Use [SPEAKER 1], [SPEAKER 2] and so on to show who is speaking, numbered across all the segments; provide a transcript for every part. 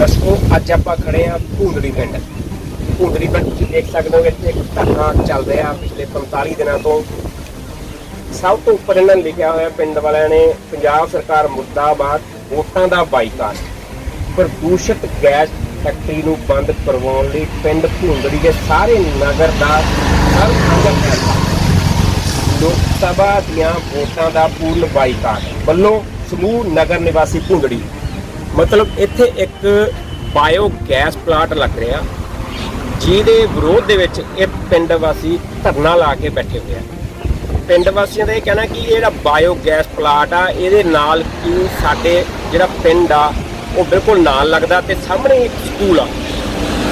[SPEAKER 1] ਦਰਸ਼ਕੋ ਅੱਜ ਆਪਾਂ ਖੜੇ ਆ ਭੂੰਦੜੀ ਪਿੰਡ। ਭੁੰਦੜੀ ਪਿੰਡ ਤੁਸੀਂ ਦੇਖ ਸਕਦੇ ਹੋ ਇੱਥੇ ਧਰਨਾ ਚੱਲ ਰਿਹਾ ਪਿਛਲੇ 45 ਦਿਨਾਂ ਤੋਂ। ਸਭ ਤੋਂ ਉੱਪਰ ਇਹਨਾਂ ਨੇ ਲਿਖਿਆ ਹੋਇਆ, ਪਿੰਡ ਵਾਲਿਆਂ ਨੇ ਪੰਜਾਬ ਸਰਕਾਰ ਮੁਰਦਾਬਾਦ ਵੋਟਾਂ ਦਾ ਬਾਈਕਾਟ। ਪ੍ਰਦੂਸ਼ਿਤ ਗੈਸ ਫੈਕਟਰੀ ਨੂੰ ਬੰਦ ਕਰਵਾਉਣ ਲਈ ਪਿੰਡ ਭੁੰਦੜੀ ਦੇ ਸਾਰੇ ਨਗਰ ਦਾ ਸਰ ਸੰਗਤ ਲੋਕ ਸਭਾ ਦੀਆਂ ਵੋਟਾਂ ਦਾ ਪੂਰਨ ਬਾਈਕਾਟ। ਵੱਲੋਂ ਸਮੂਹ ਨਗਰ ਨਿਵਾਸੀ ਭੁੰਦੜੀ ਮਤਲਬ ਇੱਥੇ ਇੱਕ ਬਾਇਓ ਗੈਸ ਪਲਾਂਟ ਲੱਗ ਰਿਹਾ, ਜਿਹਦੇ ਵਿਰੋਧ ਦੇ ਵਿੱਚ ਇਹ ਪਿੰਡ ਵਾਸੀ ਧਰਨਾ ਲਾ ਕੇ ਬੈਠੇ ਹੋਏ ਆ। ਪਿੰਡ ਵਾਸੀਆਂ ਦਾ ਇਹ ਕਹਿਣਾ ਕਿ ਇਹ ਜਿਹੜਾ ਬਾਇਓ ਗੈਸ ਪਲਾਂਟ ਆ, ਇਹਦੇ ਨਾਲ ਕੀ ਸਾਡੇ ਜਿਹੜਾ ਪਿੰਡ ਆ, ਉਹ ਬਿਲਕੁਲ ਨਾਲ ਲੱਗਦਾ ਤੇ ਸਾਹਮਣੇ ਇੱਕ ਸਕੂਲ ਆ।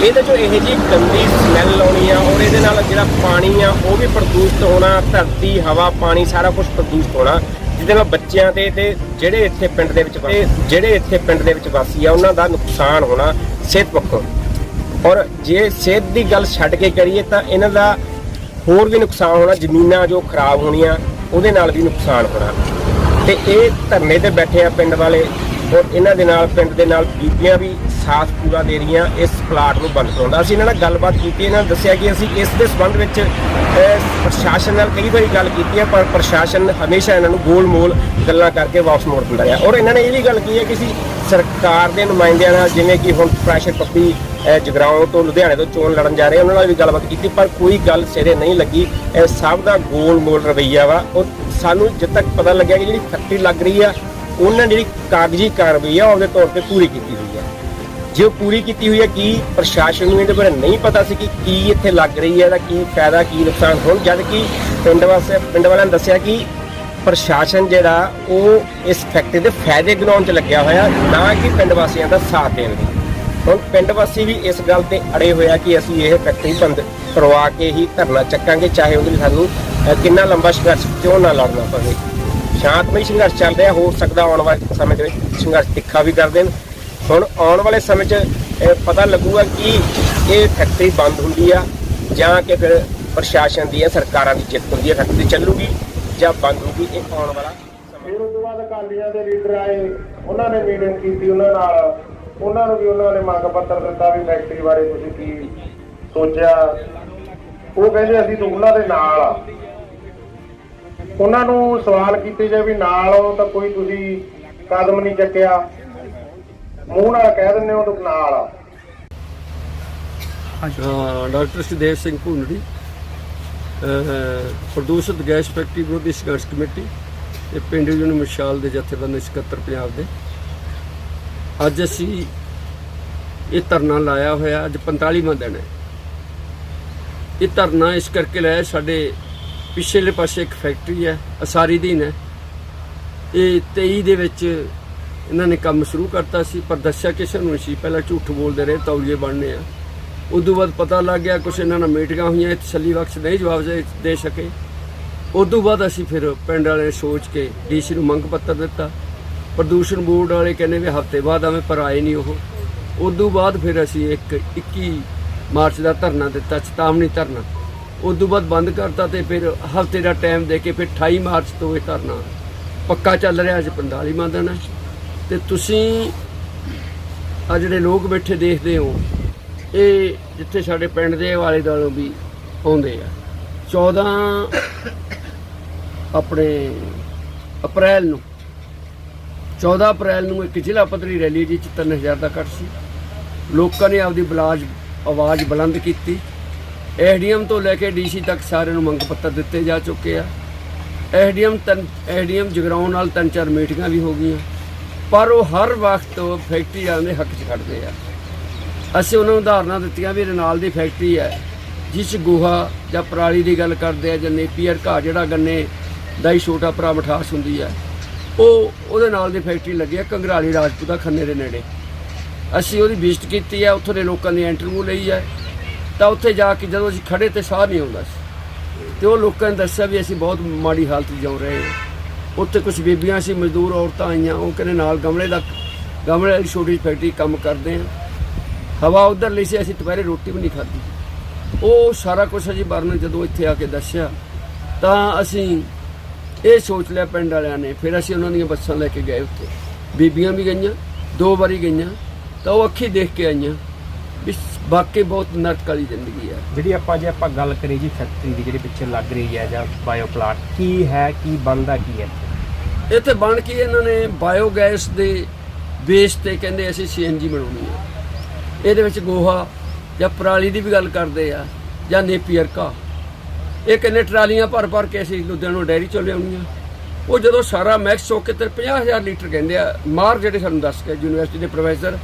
[SPEAKER 1] ਇਹਦੇ ਚੋਂ ਇਹ ਜੀ ਗੰਦੀ ਸਮੈਲ ਆਉਣੀ ਆ ਔਰ ਇਹਦੇ ਨਾਲ ਜਿਹੜਾ ਪਾਣੀ ਆ, ਉਹ ਵੀ ਪ੍ਰਦੂਸ਼ਿਤ ਹੋਣਾ, ਧਰਤੀ, ਹਵਾ, ਪਾਣੀ ਸਾਰਾ ਕੁਝ ਪ੍ਰਦੂਸ਼ਿਤ ਹੋਣਾ। ਜਿਹਦੇ ਨਾਲ ਬੱਚਿਆਂ ਤੇ ਤੇ ਜਿਹੜੇ ਇੱਥੇ ਪਿੰਡ ਦੇ ਵਿੱਚ ਤੇ ਜਿਹੜੇ ਇੱਥੇ ਪਿੰਡ ਦੇ ਵਿੱਚ ਵਾਸੀ ਆ, ਉਹਨਾਂ ਦਾ ਨੁਕਸਾਨ ਹੋਣਾ ਸਿਹਤ ਪੱਖੋਂ। ਔਰ ਜੇ ਸਿਹਤ ਦੀ ਗੱਲ ਛੱਡ ਕੇ ਕਰੀਏ ਤਾਂ ਇਹਨਾਂ ਦਾ ਹੋਰ ਵੀ ਨੁਕਸਾਨ ਹੋਣਾ, ਜ਼ਮੀਨਾਂ ਜੋ ਖਰਾਬ ਹੋਣੀਆਂ, ਉਹਦੇ ਨਾਲ ਵੀ ਨੁਕਸਾਨ ਹੋਣਾ। ਤੇ ਇਹ ਧਰਨੇ ਤੇ ਬੈਠੇ ਆ ਪਿੰਡ ਵਾਲੇ, ਔਰ ਇਹਨਾਂ ਦੇ ਨਾਲ, ਪਿੰਡ ਦੇ ਨਾਲ ਬੀਬੀਆਂ ਵੀ ਸਾਥ ਪੂਰਾ ਦੇ ਰਹੀਆਂ ਇਸ ਪਲਾਟ ਨੂੰ ਬੰਦ ਕਰਾਉਣ ਦਾ ਅਸੀਂ ਇਹਨਾਂ ਨਾਲ ਗੱਲਬਾਤ ਕੀਤੀ ਇਹਨਾਂ ਨੇ ਦੱਸਿਆ ਕਿ ਅਸੀਂ ਇਸ ਦੇ ਸੰਬੰਧ ਵਿੱਚ ਪ੍ਰਸ਼ਾਸਨ ਨਾਲ ਕਈ ਵਾਰੀ ਗੱਲ ਕੀਤੀ ਹੈ ਪਰ ਪ੍ਰਸ਼ਾਸਨ ਹਮੇਸ਼ਾ ਇਹਨਾਂ ਨੂੰ ਗੋਲ-ਮੋਲ ਗੱਲਾਂ ਕਰਕੇ ਵਾਪਸ ਮੋੜ ਦਿੰਦਾ ਰਿਹਾ। ਔਰ ਇਹਨਾਂ ਨੇ ਇਹ ਵੀ ਗੱਲ ਕੀ ਹੈ ਕਿ ਅਸੀਂ ਸਰਕਾਰ ਦੇ ਨੁਮਾਇੰਦਿਆਂ ਨਾਲ ਜਿਵੇਂ ਕਿ ਹੁਣ ਪ੍ਰੈਸ਼ਰ ਪੱਪੀ ਅਹ, ਜਗਰਾਉਂ ਤੋਂ ਲੁਧਿਆਣੇ ਤੋਂ ਚੋਣ ਲੜਨ ਜਾ ਰਹੇ ਉਹਨਾਂ ਨਾਲ ਵੀ ਗੱਲਬਾਤ ਕੀਤੀ ਪਰ ਕੋਈ ਗੱਲ ਸਿਰੇ ਨਹੀਂ ਲੱਗੀ। ਇਹ ਸਭ ਦਾ ਗੋਲ-ਮੋਲ ਰਵਈਆ ਵਾ। ਔਰ ਸਾਨੂੰ ਜਦ ਤੱਕ ਪਤਾ ਲੱਗਿਆ ਕਿ ਜਿਹੜੀ ਫੈਕਟਰੀ ਲੱਗ ਰਹੀ ਆ ਉਹਨਾਂ ਨੇ ਜਿਹੜੀ ਕਾਗਜ਼ੀ ਕਾਰਵਾਈ ਆ ਉਹਦੇ ਤੌਰ ਤੇ ਪੂਰੀ ਕੀਤੀ ਹੋਈ ਹੈ ਜੇ ਉਹ ਪੂਰੀ ਕੀਤੀ ਹੋਈ ਹੈ, ਕੀ ਪ੍ਰਸ਼ਾਸਨ ਨੂੰ ਇਹਦੇ ਬਾਰੇ ਨਹੀਂ ਪਤਾ ਸੀ ਕਿ ਕੀ ਇੱਥੇ ਲੱਗ ਰਹੀ ਹੈ ਇਹਦਾ ਕੀ ਫਾਇਦਾ, ਕੀ ਨੁਕਸਾਨ ਹੋਣ? ਜਦ ਕਿ ਪਿੰਡ ਵਾਸਤੇ ਪਿੰਡ ਵਾਲਿਆਂ ਨੇ ਦੱਸਿਆ ਕਿ ਪ੍ਰਸ਼ਾਸਨ ਜਿਹੜਾ, ਉਹ ਇਸ ਫੈਕਟਰੀ ਦੇ ਫਾਇਦੇ ਗਿਣਾਉਣ 'ਚ ਲੱਗਿਆ ਹੋਇਆ, ਨਾ ਕਿ ਪਿੰਡ ਵਾਸੀਆਂ ਦਾ ਸਾਥ ਦੇਣ ਲਈ। ਹੁਣ ਪਿੰਡ ਵਾਸੀ ਵੀ ਇਸ ਗੱਲ ਤੇ ਅੜੇ ਹੋਇਆ ਕਿ ਅਸੀਂ ਇਹ ਫੈਕਟਰੀ ਬੰਦ ਕਰਵਾ ਕੇ ਹੀ ਧਰਨਾ ਚੱਕਾਂਗੇ, ਚਾਹੇ ਉਹਦੇ ਲਈ ਸਾਨੂੰ ਕਿੰਨਾ ਲੰਬਾ ਸੰਘਰਸ਼ ਕਿਉਂ ਨਾ ਲੜਨਾ ਪਵੇ। ਸ਼ਾਂਤਮਈ ਸੰਘਰਸ਼ ਚੱਲ ਰਿਹਾ, ਹੋ ਸਕਦਾ ਆਉਣ ਵਾਲੇ ਸਮੇਂ ਦੇ ਵਿੱਚ ਸੰਘਰਸ਼ ਤਿੱਖਾ ਵੀ ਕਰ ਦੇਣ। ਹੁਣ ਆਉਣ ਵਾਲੇ ਸਮੇਂ 'ਚ ਪਤਾ ਲੱਗੂਗਾ ਕਿ ਇਹ ਫੈਕਟਰੀ ਬੰਦ ਹੁੰਦੀ ਆ ਜਾਂ ਕਿ ਫਿਰ ਪ੍ਰਸ਼ਾਸਨ ਦੀ ਜਾਂ ਸਰਕਾਰਾਂ ਦੀ ਜਿੱਤ ਹੁੰਦੀ ਹੈ ਫੈਕਟਰੀ ਚੱਲੂਗੀ ਜਾਂ ਬੰਦ ਹੋਊਗੀ, ਇਹ ਆਉਣ ਵਾਲਾ
[SPEAKER 2] ਫਿਰ ਉਸ ਤੋਂ ਬਾਅਦ ਅਕਾਲੀਆਂ ਦੇ ਲੀਡਰ ਆਏ, ਉਹਨਾਂ ਨੇ ਮੀਟਿੰਗ ਕੀਤੀ ਉਹਨਾਂ ਨਾਲ। ਉਹਨਾਂ ਨੂੰ ਵੀ ਉਹਨਾਂ ਨੇ ਮੰਗ ਪੱਤਰ ਦਿੱਤਾ ਵੀ ਫੈਕਟਰੀ ਬਾਰੇ ਤੁਸੀਂ ਕੀ ਸੋਚਿਆ। ਉਹ ਕਹਿੰਦੇ ਅਸੀਂ ਤਾਂ ਉਹਨਾਂ ਦੇ ਨਾਲ ਆ। ਉਹਨਾਂ ਨੂੰ ਸਵਾਲ ਕੀਤੇ ਜੇ ਵੀ ਨਾਲ ਹੋ ਤਾਂ ਕੋਈ ਤੁਸੀਂ ਕਦਮ ਨਹੀਂ ਚੱਕਿਆ। ਮੂੰਹ ਨਾਲ ਕਹਿ ਦਿੰਦੇ ਹੋ ਤੁਸੀਂ ਨਾਲ
[SPEAKER 3] ਹਾਂ ਡਾਕਟਰ ਸੁਦੇਵ ਸਿੰਘ ਭੁੰਨੜੀ ਪ੍ਰਦੂਸ਼ਿਤ ਗੈਸ ਫੈਕਟਰੀ ਵਿਰੋਧੀ ਸੰਘਰਸ਼ ਕਮੇਟੀ ਤੇ ਪਿੰਡ ਯੂਨੀਅਨ ਮਿਸ਼ਾਲ ਦੇ ਜਥੇਬੰਦੀ ਸਕੱਤਰ ਪੰਜਾਬ ਦੇ। ਅੱਜ ਅਸੀਂ ਇਹ ਧਰਨਾ ਲਾਇਆ ਹੋਇਆ, ਅੱਜ 45ਵਾਂ ਦਿਨ ਹੈ। ਇਹ ਧਰਨਾ ਇਸ ਕਰਕੇ ਲਾਇਆ, ਸਾਡੇ ਪਿਛਲੇ ਪਾਸੇ ਇੱਕ ਫੈਕਟਰੀ ਹੈ, ਅਸਾਰੀ ਦੀਨ ਹੈ। ਇਹ 23 ਦੇ ਵਿੱਚ ਇਹਨਾਂ ਨੇ ਕੰਮ ਸ਼ੁਰੂ ਕਰਤਾ ਸੀ, ਪਰ ਦੱਸਿਆ ਕਿਸੇ ਨੂੰ ਨਹੀਂ ਸੀ। ਪਹਿਲਾਂ ਝੂਠ ਬੋਲਦੇ ਰਹੇ, ਤੌਲੀਏ ਬਣਨੇ ਆ। ਉਦੋਂ ਬਾਅਦ ਪਤਾ ਲੱਗ ਗਿਆ, ਕੁਛ ਇਹਨਾਂ ਨਾਲ ਮੀਟਿੰਗਾਂ ਹੋਈਆਂ ਤਸੱਲੀ ਬਖਸ਼ ਨਹੀਂ ਜਵਾਬ ਦੇ- ਦੇ ਸਕੇ। ਉਦੋਂ ਬਾਅਦ ਅਸੀਂ ਫਿਰ ਪਿੰਡ ਵਾਲੇ ਸੋਚ ਕੇ ਡੀਸੀ ਨੂੰ ਮੰਗ ਪੱਤਰ ਦਿੱਤਾ। ਪ੍ਰਦੂਸ਼ਣ ਬੋਰਡ ਵਾਲੇ ਕਹਿੰਦੇ ਵੀ ਹਫ਼ਤੇ ਬਾਅਦ ਆਵੇਂ, ਪਰ ਆਏ ਨਹੀਂ ਉਹ। ਉਦੋਂ ਬਾਅਦ ਫਿਰ ਅਸੀਂ ਇੱਕ 21 ਮਾਰਚ ਦਾ ਧਰਨਾ ਦਿੱਤਾ, ਚੇਤਾਵਨੀ ਧਰਨਾ। ਉਦੋਂ ਬਾਅਦ ਬੰਦ ਕਰਤਾ ਤੇ ਫਿਰ ਹਫ਼ਤੇ ਦਾ ਟਾਈਮ ਦੇ ਕੇ ਫਿਰ 28 ਮਾਰਚ ਤੋਂ ਇਹ ਧਰਨਾ ਪੱਕਾ ਚੱਲ ਰਿਹਾ, ਅੱਜ 45ਵਾਂ ਦਿਨ ਹੈ ਤੇ ਤੁਸੀਂ ਆ ਜਿਹੜੇ ਲੋਕ ਬੈਠੇ ਦੇਖਦੇ ਹੋ, ਇਹ ਜਿੱਥੇ ਸਾਡੇ ਪਿੰਡ ਦੇ ਵਾਲੇ ਦਾਲੋਂ ਵੀ ਆਉਂਦੇ ਆ। 14 ਆਪਣੇ ਅਪ੍ਰੈਲ ਨੂੰ 14 ਅਪ੍ਰੈਲ ਨੂੰ ਇੱਕ ਜ਼ਿਲ੍ਹਾ ਪੱਧਰੀ ਰੈਲੀ ਜੀ ਚ 3000 ਦਾ ਕੱਟ ਸੀ। ਲੋਕਾਂ ਨੇ ਆਪਦੀ ਬਲਾਜ, ਆਵਾਜ਼ ਬੁਲੰਦ ਕੀਤੀ। ਐਸਡੀਐਮ ਤੋਂ ਲੈ ਕੇ ਡੀਸੀ ਤੱਕ ਸਾਰਿਆਂ ਨੂੰ ਮੰਗ ਪੱਤਰ ਦਿੱਤੇ ਜਾ ਚੁੱਕੇ ਆ। ਐਸਡੀਐਮ ਤਨ ਐਸਡੀਐਮ ਜਗਰਾਉਂ ਨਾਲ ਤਿੰਨ ਚਾਰ ਮੀਟਿੰਗਾਂ ਵੀ ਹੋ ਗਈਆਂ। ਪਰ ਉਹ ਹਰ ਵਕਤ ਫੈਕਟਰੀ ਵਾਲਿਆਂ ਦੇ ਹੱਕ 'ਚ ਖੜਦੇ ਆ। ਅਸੀਂ ਉਹਨਾਂ ਨੂੰ ਉਦਾਹਰਨਾਂ ਦਿੱਤੀਆਂ ਵੀ ਰਨਾਲ ਦੀ ਫੈਕਟਰੀ ਹੈ, ਜਿਸ 'ਚ ਗੋਹਾ ਜਾਂ ਪਰਾਲੀ ਦੀ ਗੱਲ ਕਰਦੇ ਆ ਜਾਂ ਨੇਪੀਅਰ ਘਾਹ ਜਿਹੜਾ ਗੰਨੇ ਦਾ ਹੀ ਛੋਟਾ ਭਰਾ ਮਠਾਸ ਹੁੰਦੀ ਹੈ, ਉਹ ਉਹਦੇ ਨਾਲ ਦੀ ਫੈਕਟਰੀ ਲੱਗੀ ਹੈ, ਕੰਗਰਾਲੀ ਰਾਜਪੂਤਾ ਖੰਨੇ ਦੇ ਨੇੜੇ। ਅਸੀਂ ਉਹਦੀ ਵਿਜ਼ਿਟ ਕੀਤੀ ਹੈ, ਉੱਥੋਂ ਦੇ ਲੋਕਾਂ ਦੀ ਇੰਟਰਵਿਊ ਲਈ ਹੈ। ਤਾਂ ਉੱਥੇ ਜਾ ਕੇ ਜਦੋਂ ਅਸੀਂ ਖੜੇ ਤੇ ਸਾਹ ਨਹੀਂ ਆਉਂਦਾ ਸੀ। ਤੇ ਉਹ ਲੋਕਾਂ ਨੇ ਦੱਸਿਆ ਵੀ ਅਸੀਂ ਬਹੁਤ ਮਾੜੀ ਹਾਲਤ 'ਚ ਰਹੇ ਹਾਂ। ਉੱਥੇ ਕੁਝ ਬੀਬੀਆਂ ਸੀ, ਮਜ਼ਦੂਰ ਔਰਤਾਂ ਆਈਆਂ, ਉਹ ਕਹਿੰਦੇ ਨਾਲ ਗਮਲੇ ਦਾ ਗਮਲੇ ਵਾਲੀ ਛੋਟੀ ਜਿਹੀ ਫੈਕਟਰੀ ਕੰਮ ਕਰਦੇ ਆ। ਹਵਾ ਉਧਰ ਲਈ ਸੀ, ਅਸੀਂ ਦੁਪਹਿਰੇ ਰੋਟੀ ਵੀ ਨਹੀਂ ਖਾਧੀ। ਉਹ ਸਾਰਾ ਕੁਝ ਅਸੀਂ ਵਰਨ ਜਦੋਂ ਇੱਥੇ ਆ ਕੇ ਦੱਸਿਆ, ਤਾਂ ਅਸੀਂ ਇਹ ਸੋਚ ਲਿਆ ਪਿੰਡ ਵਾਲਿਆਂ ਨੇ, ਫਿਰ ਅਸੀਂ ਉਹਨਾਂ ਦੀਆਂ ਬੱਸਾਂ ਲੈ ਕੇ ਗਏ ਉੱਥੇ। ਬੀਬੀਆਂ ਵੀ ਗਈਆਂ, ਦੋ ਵਾਰੀ ਗਈਆਂ, ਤਾਂ ਉਹ ਅੱਖੀ ਦੇਖ ਕੇ ਆਈਆਂ ਵੀ ਬਾਕੀ ਬਹੁਤ ਨਰਕ ਵਾਲੀ ਜ਼ਿੰਦਗੀ ਆ।
[SPEAKER 1] ਜਿਹੜੀ ਆਪਾਂ ਜੇ ਆਪਾਂ ਗੱਲ ਕਰੀਏ ਜੀ ਫੈਕਟਰੀ ਦੀ, ਜਿਹੜੀ ਪਿੱਛੇ ਲੱਗ ਰਹੀ ਹੈ ਜਾਂ ਬਾਇਓ ਪਲਾਂਟ ਕੀ ਹੈ, ਕੀ ਬਣਦਾ, ਕੀ ਹੈ
[SPEAKER 3] ਇੱਥੇ ਬਣ ਕੇ ਇਹਨਾਂ ਨੇ ਬਾਇਓਗੈਸ ਦੇ ਬੇਸ ਤੇ ਕਹਿੰਦੇ ਅਸੀਂ ਸੀਐਨਜੀ ਬਣਾਉਣੀ ਹੈ। ਇਹਦੇ ਵਿੱਚ ਗੋਹਾ ਜਾਂ ਪਰਾਲੀ ਦੀ ਵੀ ਗੱਲ ਕਰਦੇ ਆ ਜਾਂ ਨੇਪੀਅਰ ਕਾ ਇਹ ਕਹਿੰਦੇ ਟਰਾਲੀਆਂ ਭਰ ਭਰ ਕੇ ਅਸੀਂ ਲੁਧਿਆਣੋਂ ਡੈਰੀ ਚੋਂ ਲਿਆਉਣੀਆਂ। ਉਹ ਜਦੋਂ ਸਾਰਾ ਮੈਕਸ ਹੋ ਕੇ ਤੇ 50000 ਲੀਟਰ ਕਹਿੰਦੇ ਆ ਮਾਰ ਜਿਹੜੇ ਸਾਨੂੰ ਦੱਸ ਕੇ ਯੂਨੀਵਰਸਿਟੀ ਦੇ ਪ੍ਰੋਫੈਸਰ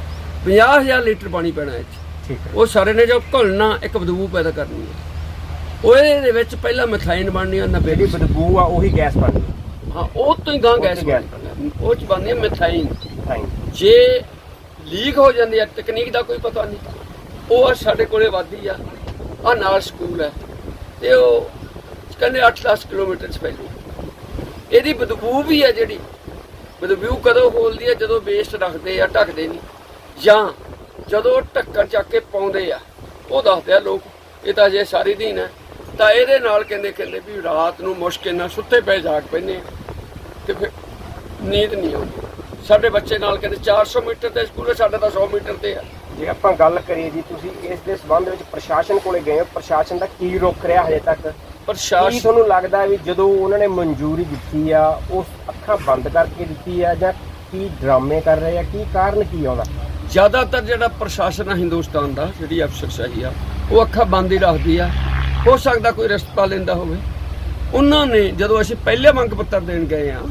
[SPEAKER 3] 50000 ਲੀਟਰ ਪਾਣੀ ਪੈਣਾ
[SPEAKER 1] ਠੀਕ ਹੈ।
[SPEAKER 3] ਉਹ ਸਾਰੇ ਨੇ ਜੋ ਘੁਲਣਾ ਇੱਕ ਬਦਬੂ ਪੈਦਾ ਕਰਨੀ ਹੈ। ਉਹ ਇਹਦੇ ਵਿੱਚ ਪਹਿਲਾਂ ਮਿਥਾਈਨ ਬਣਨੀ ਆ 90
[SPEAKER 1] ਜਿਹੜੀ ਬਦਬੂ ਆ ਉਹੀ ਗੈਸ ਬਣਦੀ
[SPEAKER 3] ਹਾਂ ਉਹ ਤੋਂ ਹੀ ਗਾਂ ਗੈਸ ਆ। ਉਹ ਚ ਬਣਦੀ ਹੈ ਮਿਥਾਈਨ। ਜੇ ਲੀਕ ਹੋ ਜਾਂਦੀ ਹੈ ਤਕਨੀਕ ਦਾ ਕੋਈ ਪਤਾ ਨਹੀਂ। ਉਹ ਆ ਸਾਡੇ ਕੋਲੇ ਵਾਦੀ ਆ। ਆ ਨਾਲ ਸਕੂਲ ਹੈ। ਤੇ ਉਹ ਕਹਿੰਦੇ 8-10 ਕਿਲੋਮੀਟਰ ਚ ਫੈਲੂ। ਇਹਦੀ ਬਦਬੂ ਵੀ ਹੈ ਜਿਹੜੀ। ਬਦਬੂ ਕਦੋਂ ਖੋਲਦੀ ਹੈ? ਜਦੋਂ ਵੇਸਟ ਰੱਖਦੇ ਆ ਢੱਕਦੇ ਨਹੀਂ। ਜਾਂ ਜਦੋਂ ਢੱਕਣ ਚੱਕ ਕੇ ਪਾਉਂਦੇ ਆ। ਉਹ ਦੱਸਦੇ ਆ ਲੋਕ ਇਹ ਤਾਂ ਜੇ ਸਾਰੀ ਦਿਨ ਹੈ। ਤਾਂ ਇਹਦੇ ਨਾਲ ਕਹਿੰਦੇ ਕਹਿੰਦੇ ਵੀ ਰਾਤ ਨੂੰ ਮੁਸ਼ਕਿਲ ਨਾਲ ਸੁੱਤੇ ਪਏ ਜਾਗ ਆ ਤੇ ਫਿਰ ਨੀਂਦ ਨਹੀਂ ਆਉਂਦੀ। ਸਾਡੇ ਬੱਚੇ ਨਾਲ ਕਹਿੰਦੇ 400 ਮੀਟਰ ਤੇ ਸਕੂਲ ਹੈ ਸਾਡਾ ਤਾਂ 100 ਮੀਟਰ ਤੇ ਆ।
[SPEAKER 1] ਜੇ ਆਪਾਂ ਗੱਲ ਕਰੀਏ ਜੀ ਤੁਸੀਂ ਇਸ ਦੇ ਸੰਬੰਧ ਵਿੱਚ ਪ੍ਰਸ਼ਾਸਨ ਕੋਲੇ ਗਏ ਹੋ ਪ੍ਰਸ਼ਾਸਨ ਦਾ ਕੀ ਰੁਖ ਰਿਹਾ ਹਜੇ ਤੱਕ? ਕੀ
[SPEAKER 3] ਪ੍ਰਸ਼ਾਸਨ
[SPEAKER 1] ਤੁਹਾਨੂੰ ਲੱਗਦਾ ਵੀ ਜਦੋਂ ਉਹਨਾਂ ਨੇ ਮਨਜ਼ੂਰੀ ਦਿੱਤੀ ਆ ਉਸ ਅੱਖਾਂ ਬੰਦ ਕਰਕੇ ਦਿੱਤੀ ਆ ਜਾਂ ਕੀ ਡਰਾਮੇ ਕਰ ਰਹੇ ਆ ਕੀ ਕਾਰਨ ਕੀ ਆਉਂਦਾ
[SPEAKER 3] ਜ਼ਿਆਦਾਤਰ ਜਿਹੜਾ ਪ੍ਰਸ਼ਾਸਨ ਆ ਹਿੰਦੁਸਤਾਨ ਦਾ ਜਿਹੜੀ ਅਫਸਰਸ਼ਾਹੀ ਆ ਉਹ ਅੱਖਾਂ ਬੰਦ ਹੀ ਰੱਖਦੀ ਆ। ਹੋ ਸਕਦਾ ਕੋਈ ਰਸਤਾ ਲੈਂਦਾ ਹੋਵੇ। ਉਹਨਾਂ ਨੇ ਜਦੋਂ ਅਸੀਂ ਪਹਿਲੇ ਮੰਗ ਪੱਤਰ ਦੇਣ ਗਏ ਆ